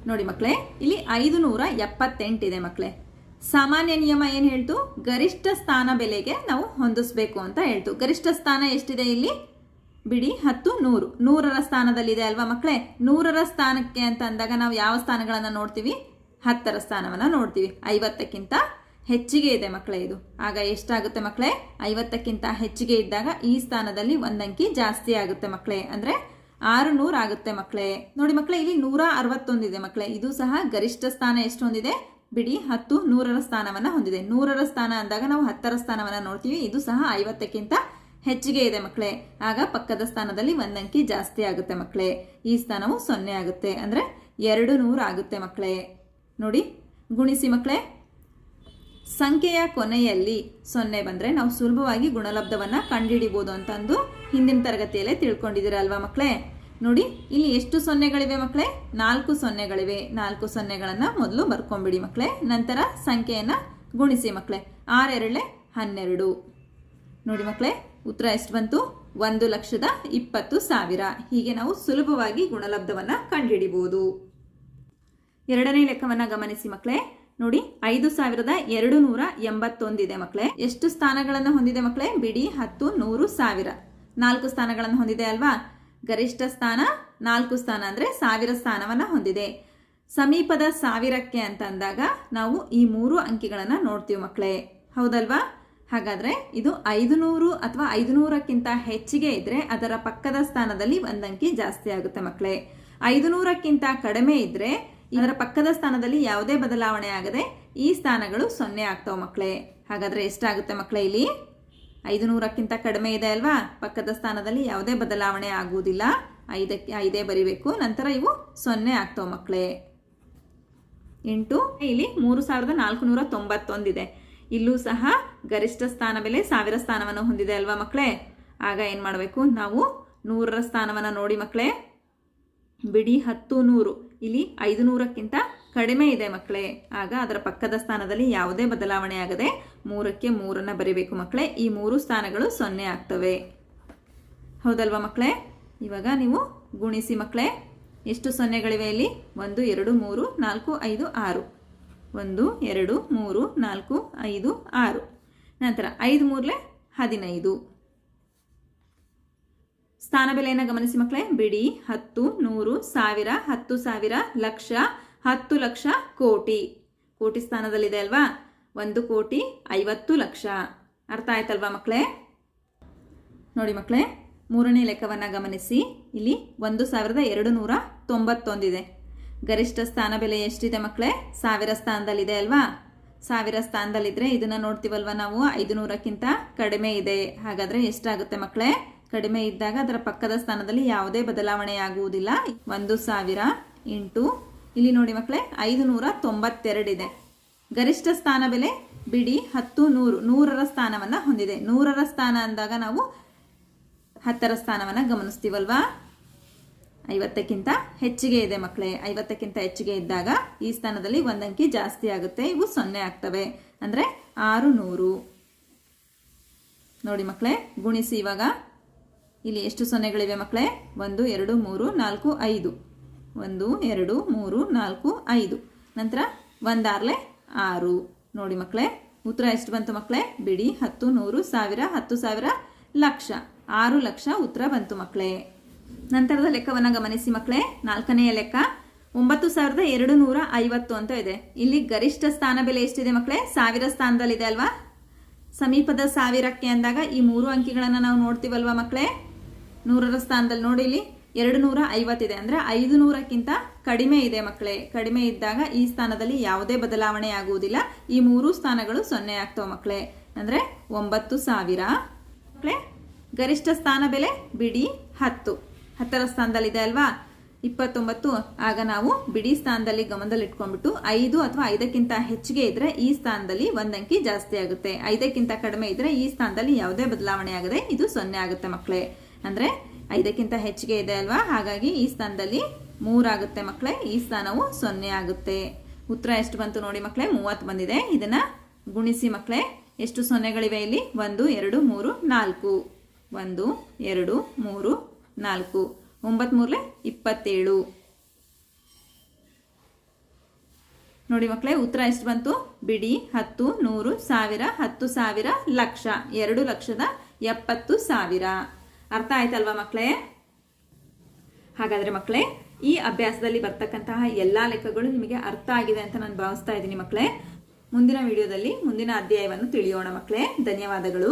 Speaker 2: ನೋಡಿ ಮಕ್ಕಳೇ, ಇಲ್ಲಿ ಐದು ನೂರ ಎಪ್ಪತ್ತೆಂಟಿದೆ ಮಕ್ಕಳೇ. ಸಾಮಾನ್ಯ ನಿಯಮ ಏನು ಹೇಳ್ತು? ಗರಿಷ್ಠ ಸ್ಥಾನ ಬೆಲೆಗೆ ನಾವು ಹೊಂದಿಸ್ಬೇಕು ಅಂತ ಹೇಳ್ತು. ಗರಿಷ್ಠ ಸ್ಥಾನ ಎಷ್ಟಿದೆ ಇಲ್ಲಿ? ಬಿಡಿ, ಹತ್ತು, ನೂರು. ನೂರರ ಸ್ಥಾನದಲ್ಲಿದೆ ಅಲ್ವಾ ಮಕ್ಕಳೇ? ನೂರರ ಸ್ಥಾನಕ್ಕೆ ಅಂತ ಅಂದಾಗ ನಾವು ಯಾವ ಸ್ಥಾನಗಳನ್ನು ನೋಡ್ತೀವಿ? ಹತ್ತರ ಸ್ಥಾನವನ್ನು ನೋಡ್ತೀವಿ. ಐವತ್ತಕ್ಕಿಂತ ಹೆಚ್ಚಿಗೆ ಇದೆ ಮಕ್ಕಳೇ ಇದು. ಆಗ ಎಷ್ಟಾಗುತ್ತೆ ಮಕ್ಕಳೇ? ಐವತ್ತಕ್ಕಿಂತ ಹೆಚ್ಚಿಗೆ ಇದ್ದಾಗ ಈ ಸ್ಥಾನದಲ್ಲಿ ಒಂದಂಕಿ ಜಾಸ್ತಿ ಆಗುತ್ತೆ ಮಕ್ಕಳೇ. ಅಂದ್ರೆ ಆರು ನೂರು ಆಗುತ್ತೆ ಮಕ್ಕಳೇ. ನೋಡಿ ಮಕ್ಕಳೇ, ಇಲ್ಲಿ ನೂರ ಅರವತ್ತೊಂದಿದೆ ಮಕ್ಕಳೇ. ಇದು ಸಹ ಗರಿಷ್ಠ ಸ್ಥಾನ ಎಷ್ಟು ಹೊಂದಿದೆ ಬಿಡಿ, ಹತ್ತು, ನೂರರ ಸ್ಥಾನವನ್ನು ಹೊಂದಿದೆ. ನೂರರ ಸ್ಥಾನ ಅಂದಾಗ ನಾವು ಹತ್ತರ ಸ್ಥಾನವನ್ನ ನೋಡ್ತೀವಿ. ಇದು ಸಹ ಐವತ್ತಕ್ಕಿಂತ ಹೆಚ್ಚಿಗೆ ಇದೆ ಮಕ್ಕಳೇ. ಆಗ ಪಕ್ಕದ ಸ್ಥಾನದಲ್ಲಿ ಒಂದಂಕಿ ಜಾಸ್ತಿ ಆಗುತ್ತೆ ಮಕ್ಕಳೇ. ಈ ಸ್ಥಾನವು ಸೊನ್ನೆ ಆಗುತ್ತೆ. ಅಂದರೆ ಎರಡು ನೂರು ಆಗುತ್ತೆ ಮಕ್ಕಳೇ. ನೋಡಿ, ಗುಣಿಸಿ ಮಕ್ಕಳೇ. ಸಂಖ್ಯೆಯ ಕೊನೆಯಲ್ಲಿ ಸೊನ್ನೆ ಬಂದರೆ ನಾವು ಸುಲಭವಾಗಿ ಗುಣಲಬ್ಧವನ್ನು ಕಂಡುಹಿಡಿಬೋದು ಅಂತಂದು ಹಿಂದಿನ ತರಗತಿಯಲ್ಲೇ ತಿಳ್ಕೊಂಡಿದ್ದೀರ ಅಲ್ವಾ ಮಕ್ಕಳೇ? ನೋಡಿ, ಇಲ್ಲಿ ಎಷ್ಟು ಸೊನ್ನೆಗಳಿವೆ ಮಕ್ಕಳೇ? ನಾಲ್ಕು ಸೊನ್ನೆಗಳಿವೆ. ನಾಲ್ಕು ಸೊನ್ನೆಗಳನ್ನು ಮೊದಲು ಬರ್ಕೊಂಬಿಡಿ ಮಕ್ಕಳೇ. ನಂತರ ಸಂಖ್ಯೆಯನ್ನು ಗುಣಿಸಿ ಮಕ್ಕಳೇ. ಆರೆರಳೆ ಹನ್ನೆರಡು. ನೋಡಿ ಮಕ್ಕಳೇ ಉತ್ತರ ಎಷ್ಟು ಬಂತು? ಒಂದು ಲಕ್ಷದ ಇಪ್ಪತ್ತು ಸಾವಿರ. ಹೀಗೆ ನಾವು ಸುಲಭವಾಗಿ ಗುಣಲಬ್ಧವನ್ನು ಕಂಡುಹಿಡಿಬಹುದು ಎರಡನೇ ಲೆಕ್ಕವನ್ನ ಗಮನಿಸಿ ಮಕ್ಕಳೇ. ನೋಡಿ, ಐದು ಸಾವಿರದ ಎರಡು ನೂರ ಎಂಬತ್ತೊಂದಿದೆ ಮಕ್ಕಳೇ. ಎಷ್ಟು ಸ್ಥಾನಗಳನ್ನು ಹೊಂದಿದೆ ಮಕ್ಕಳೇ? ಬಿಡಿ, ಹತ್ತು, ನೂರು, ಸಾವಿರ. ನಾಲ್ಕು ಸ್ಥಾನಗಳನ್ನು ಹೊಂದಿದೆ ಅಲ್ವಾ? ಗರಿಷ್ಠ ಸ್ಥಾನ ನಾಲ್ಕು ಸ್ಥಾನ ಅಂದರೆ ಸಾವಿರ ಸ್ಥಾನವನ್ನು ಹೊಂದಿದೆ. ಸಮೀಪದ ಸಾವಿರಕ್ಕೆ ಅಂತ ಅಂದಾಗ ನಾವು ಈ ಮೂರು ಅಂಕಿಗಳನ್ನು ನೋಡ್ತೀವಿ ಮಕ್ಕಳೇ. ಹೌದಲ್ವಾ? ಹಾಗಾದ್ರೆ ಇದು ಐದು ನೂರು ಅಥವಾ ಐದು ನೂರಕ್ಕಿಂತ ಹೆಚ್ಚಿಗೆ ಇದ್ದರೆ ಅದರ ಪಕ್ಕದ ಸ್ಥಾನದಲ್ಲಿ ಒಂದಂಕಿ ಜಾಸ್ತಿ ಆಗುತ್ತೆ ಮಕ್ಕಳೇ ಐದು ನೂರಕ್ಕಿಂತ ಕಡಿಮೆ ಇದ್ದರೆ ಇದರ ಪಕ್ಕದ ಸ್ಥಾನದಲ್ಲಿ ಯಾವುದೇ ಬದಲಾವಣೆ ಆಗದೆ ಈ ಸ್ಥಾನಗಳು ಸೊನ್ನೆ ಆಗ್ತಾವೆ ಮಕ್ಕಳೇ ಹಾಗಾದ್ರೆ ಎಷ್ಟಾಗುತ್ತೆ ಮಕ್ಕಳೇ ಇಲ್ಲಿ? ಐದು ನೂರಕ್ಕಿಂತ ಕಡಿಮೆ ಇದೆ ಅಲ್ವಾ? ಪಕ್ಕದ ಸ್ಥಾನದಲ್ಲಿ ಯಾವುದೇ ಬದಲಾವಣೆ ಆಗುವುದಿಲ್ಲ. ಐದಕ್ಕೆ ಐದೇ ಬರಿಬೇಕು, ನಂತರ ಇವು ಸೊನ್ನೆ ಆಗ್ತಾವೆ ಮಕ್ಕಳೇ ಎಂಟು, ಇಲ್ಲಿ ಮೂರು ಸಾವಿರದ ನಾಲ್ಕು ನೂರ ತೊಂಬತ್ತೊಂದಿದೆ ಇಲ್ಲೂ ಸಹ ಗರಿಷ್ಠ ಸ್ಥಾನ ಬೆಲೆ ಸಾವಿರ ಸ್ಥಾನವನ್ನು ಹೊಂದಿದೆ ಅಲ್ವಾ ಮಕ್ಕಳೇ? ಆಗ ಏನು ಮಾಡಬೇಕು? ನಾವು ನೂರರ ಸ್ಥಾನವನ್ನು ನೋಡಿ ಮಕ್ಕಳೇ. ಬಿಡಿ ಹತ್ತು ನೂರು. ಇಲ್ಲಿ ಐದು ನೂರಕ್ಕಿಂತ ಕಡಿಮೆ ಇದೆ ಮಕ್ಕಳೇ. ಆಗ ಅದರ ಪಕ್ಕದ ಸ್ಥಾನದಲ್ಲಿ ಯಾವುದೇ ಬದಲಾವಣೆ ಆಗದೆ ಮೂರಕ್ಕೆ ಮೂರನ್ನು ಬರೀಬೇಕು ಮಕ್ಕಳೇ. ಈ ಮೂರು ಸ್ಥಾನಗಳು ಸೊನ್ನೆ ಆಗ್ತವೆ. ಹೌದಲ್ವಾ ಮಕ್ಕಳೇ? ಇವಾಗ ನೀವು ಗುಣಿಸಿ ಮಕ್ಕಳೇ. ಎಷ್ಟು ಸೊನ್ನೆಗಳಿವೆ ಇಲ್ಲಿ? ಒಂದು, ಎರಡು, ಮೂರು, ನಾಲ್ಕು, ಐದು, ಆರು. ಒಂದು, ಎರಡು, ಮೂರು, ನಾಲ್ಕು, ಐದು, ಆರು. ನಂತರ ಐದು ಮೂರಲೆ ಹದಿನೈದು. ಸ್ಥಾನ ಬೆಲೆಯನ್ನು ಗಮನಿಸಿ ಮಕ್ಕಳೇ ಬಿಡಿ, ಹತ್ತು, ನೂರು, ಸಾವಿರ, ಹತ್ತು ಸಾವಿರ, ಲಕ್ಷ, ಹತ್ತು ಲಕ್ಷ, ಕೋಟಿ. ಕೋಟಿ ಸ್ಥಾನದಲ್ಲಿದೆ ಅಲ್ವಾ? ಒಂದು ಕೋಟಿ ಐವತ್ತು ಲಕ್ಷ. ಅರ್ಥ ಆಯ್ತಲ್ವಾ ಮಕ್ಕಳೇ ನೋಡಿ ಮಕ್ಕಳೇ ಮೂರನೇ ಲೆಕ್ಕವನ್ನು ಗಮನಿಸಿ. ಇಲ್ಲಿ ಒಂದು ಸಾವಿರದ ಎರಡು ನೂರ ತೊಂಬತ್ತೊಂದಿದೆ. ಗರಿಷ್ಠ ಸ್ಥಾನ ಬೆಲೆ ಎಷ್ಟಿದೆ ಮಕ್ಕಳೇ? ಸಾವಿರ ಸ್ಥಾನದಲ್ಲಿದೆ ಅಲ್ವಾ? ಸಾವಿರ ಸ್ಥಾನದಲ್ಲಿದ್ದರೆ ಇದನ್ನು ನೋಡ್ತೀವಲ್ವ ನಾವು? ಐದುನೂರಕ್ಕಿಂತ ಕಡಿಮೆ ಇದೆ. ಹಾಗಾದರೆ ಎಷ್ಟಾಗುತ್ತೆ ಮಕ್ಕಳೇ? ಕಡಿಮೆ ಇದ್ದಾಗ ಅದರ ಪಕ್ಕದ ಸ್ಥಾನದಲ್ಲಿ ಯಾವುದೇ ಬದಲಾವಣೆ ಆಗುವುದಿಲ್ಲ. ಒಂದು ಸಾವಿರ ಇಂಟು, ಇಲ್ಲಿ ನೋಡಿ ಮಕ್ಕಳೇ ಐದು ನೂರ ತೊಂಬತ್ತೆರಡಿದೆ ಗರಿಷ್ಠ ಸ್ಥಾನ ಬೆಲೆ, ಬಿಡಿ, ಹತ್ತು, ನೂರು, ನೂರರ ಸ್ಥಾನವನ್ನು ಹೊಂದಿದೆ. ನೂರರ ಸ್ಥಾನ ಅಂದಾಗ ನಾವು ಹತ್ತರ ಸ್ಥಾನವನ್ನು ಗಮನಿಸ್ತೀವಲ್ವಾ? ಐವತ್ತಕ್ಕಿಂತ ಹೆಚ್ಚಿಗೆ ಇದೆ ಮಕ್ಕಳೇ. ಐವತ್ತಕ್ಕಿಂತ ಹೆಚ್ಚಿಗೆ ಇದ್ದಾಗ ಈ ಸ್ಥಾನದಲ್ಲಿ ಒಂದಂಕಿ ಜಾಸ್ತಿ ಆಗುತ್ತೆ. ಇವು ಸೊನ್ನೆ ಆಗ್ತವೆ. ಅಂದರೆ ಆರು ನೂರು ನೋಡಿ ಮಕ್ಕಳೇ, ಗುಣಿಸಿ ಇವಾಗ. ಇಲ್ಲಿ ಎಷ್ಟು ಸೊನ್ನೆಗಳಿವೆ ಮಕ್ಕಳೇ? ಒಂದು, ಎರಡು, ಮೂರು, ನಾಲ್ಕು, ಐದು. ಒಂದು, ಎರಡು, ಮೂರು, ನಾಲ್ಕು, ಐದು. ನಂತರ ಒಂದಾರ್ಲೆ ಆರು. ನೋಡಿ ಮಕ್ಕಳೇ, ಉತ್ತರ ಎಷ್ಟು ಬಂತು ಮಕ್ಕಳೇ? ಬಿಡಿ, ಹತ್ತು, ನೂರು, ಸಾವಿರ, ಹತ್ತು ಸಾವಿರ ಲಕ್ಷ. ಆರು ಲಕ್ಷ ಉತ್ತರ ಬಂತು ಮಕ್ಕಳೇ. ನಂತರದ ಲೆಕ್ಕವನ್ನು ಗಮನಿಸಿ ಮಕ್ಕಳೇ. ನಾಲ್ಕನೆಯ ಲೆಕ್ಕ ಒಂಬತ್ತು ಸಾವಿರದ ಎರಡು ನೂರ ಐವತ್ತು ಅಂತ ಇದೆ. ಇಲ್ಲಿ ಗರಿಷ್ಠ ಸ್ಥಾನ ಬೆಲೆ ಎಷ್ಟಿದೆ ಮಕ್ಕಳೇ? ಸಾವಿರ ಸ್ಥಾನದಲ್ಲಿದೆ ಅಲ್ವಾ? ಸಮೀಪದ ಸಾವಿರಕ್ಕೆ ಅಂದಾಗ ಈ ಮೂರು ಅಂಕಿಗಳನ್ನು ನಾವು ನೋಡ್ತೀವಲ್ವಾ ಮಕ್ಕಳೇ? ನೂರರ ಸ್ಥಾನದಲ್ಲಿ ನೋಡಿ ಇಲ್ಲಿ ಎರಡು ನೂರ ಐವತ್ತಿದೆ. ಅಂದರೆ ಐದು ನೂರಕ್ಕಿಂತ ಕಡಿಮೆ ಇದೆ ಮಕ್ಕಳೇ. ಕಡಿಮೆ ಇದ್ದಾಗ ಈ ಸ್ಥಾನದಲ್ಲಿ ಯಾವುದೇ ಬದಲಾವಣೆ ಆಗುವುದಿಲ್ಲ. ಈ ಮೂರು ಸ್ಥಾನಗಳು ಸೊನ್ನೆ ಆಗ್ತವೆ ಮಕ್ಕಳೇ. ಅಂದರೆ ಒಂಬತ್ತು ಸಾವಿರ ಮಕ್ಕಳೇ. ಗರಿಷ್ಠ ಸ್ಥಾನ ಬೆಲೆ ಬಿಡಿ ಹತ್ತು. ಹತ್ತರ ಸ್ಥಾನದಲ್ಲಿದೆ ಅಲ್ವಾ? ಇಪ್ಪತ್ತೊಂಬತ್ತು. ಆಗ ನಾವು ಬಿಡಿ ಸ್ಥಾನದಲ್ಲಿ ಗಮನದಲ್ಲಿ ಇಟ್ಕೊಂಡ್ಬಿಟ್ಟು ಐದು ಅಥವಾ ಐದಕ್ಕಿಂತ ಹೆಚ್ಚಿಗೆ ಇದ್ರೆ ಈ ಸ್ಥಾನದಲ್ಲಿ ಒಂದಂಕಿ ಜಾಸ್ತಿ ಆಗುತ್ತೆ. ಐದಕ್ಕಿಂತ ಕಡಿಮೆ ಇದ್ರೆ ಈ ಸ್ಥಾನದಲ್ಲಿ ಯಾವುದೇ ಬದಲಾವಣೆ ಆಗದೆ ಇದು ಸೊನ್ನೆ ಆಗುತ್ತೆ ಮಕ್ಕಳೇ ಅಂದ್ರೆ ಐದಕ್ಕಿಂತ ಹೆಚ್ಚಿಗೆ ಇದೆ ಅಲ್ವಾ? ಹಾಗಾಗಿ ಈ ಸ್ಥಾನದಲ್ಲಿ ಮೂರಾಗುತ್ತೆ ಮಕ್ಕಳೇ ಈ ಸ್ಥಾನವು ಸೊನ್ನೆ ಆಗುತ್ತೆ. ಉತ್ತರ ಎಷ್ಟು ಬಂತು ನೋಡಿ ಮಕ್ಕಳೇ ಮೂವತ್ತು ಬಂದಿದೆ. ಇದನ್ನ ಗುಣಿಸಿ ಮಕ್ಕಳೇ ಎಷ್ಟು ಸೊನ್ನೆಗಳಿವೆ ಇಲ್ಲಿ? ಒಂದು, ಎರಡು, ಮೂರು, ನಾಲ್ಕು. ಒಂದು, ಎರಡು, ಮೂರು ನಾಲ್ಕು. ಒಂಬತ್ತು ಮೂರಲೆ ಇಪ್ಪತ್ತೇಳು. ನೋಡಿ ಮಕ್ಕಳೇ ಉತ್ತರ ಎಷ್ಟು ಬಂತು? ಬಿಡಿ, ಹತ್ತು, ನೂರು, ಸಾವಿರ, ಹತ್ತು ಸಾವಿರ, ಲಕ್ಷ. ಎರಡು ಲಕ್ಷದ ಎಪ್ಪತ್ತು ಸಾವಿರ. ಅರ್ಥ ಆಯ್ತಲ್ವಾ ಮಕ್ಕಳೇ ಹಾಗಾದ್ರೆ ಮಕ್ಕಳೇ ಈ ಅಭ್ಯಾಸದಲ್ಲಿ ಬರ್ತಕ್ಕಂತಹ ಎಲ್ಲ ಲೆಕ್ಕಗಳು ನಿಮಗೆ ಅರ್ಥ ಆಗಿದೆ ಅಂತ ನಾನು ಭಾವಿಸ್ತಾ ಇದ್ದೀನಿ ಮಕ್ಕಳೇ ಮುಂದಿನ ವಿಡಿಯೋದಲ್ಲಿ ಮುಂದಿನ ಅಧ್ಯಾಯವನ್ನು ತಿಳಿಯೋಣ ಮಕ್ಕಳೇ ಧನ್ಯವಾದಗಳು.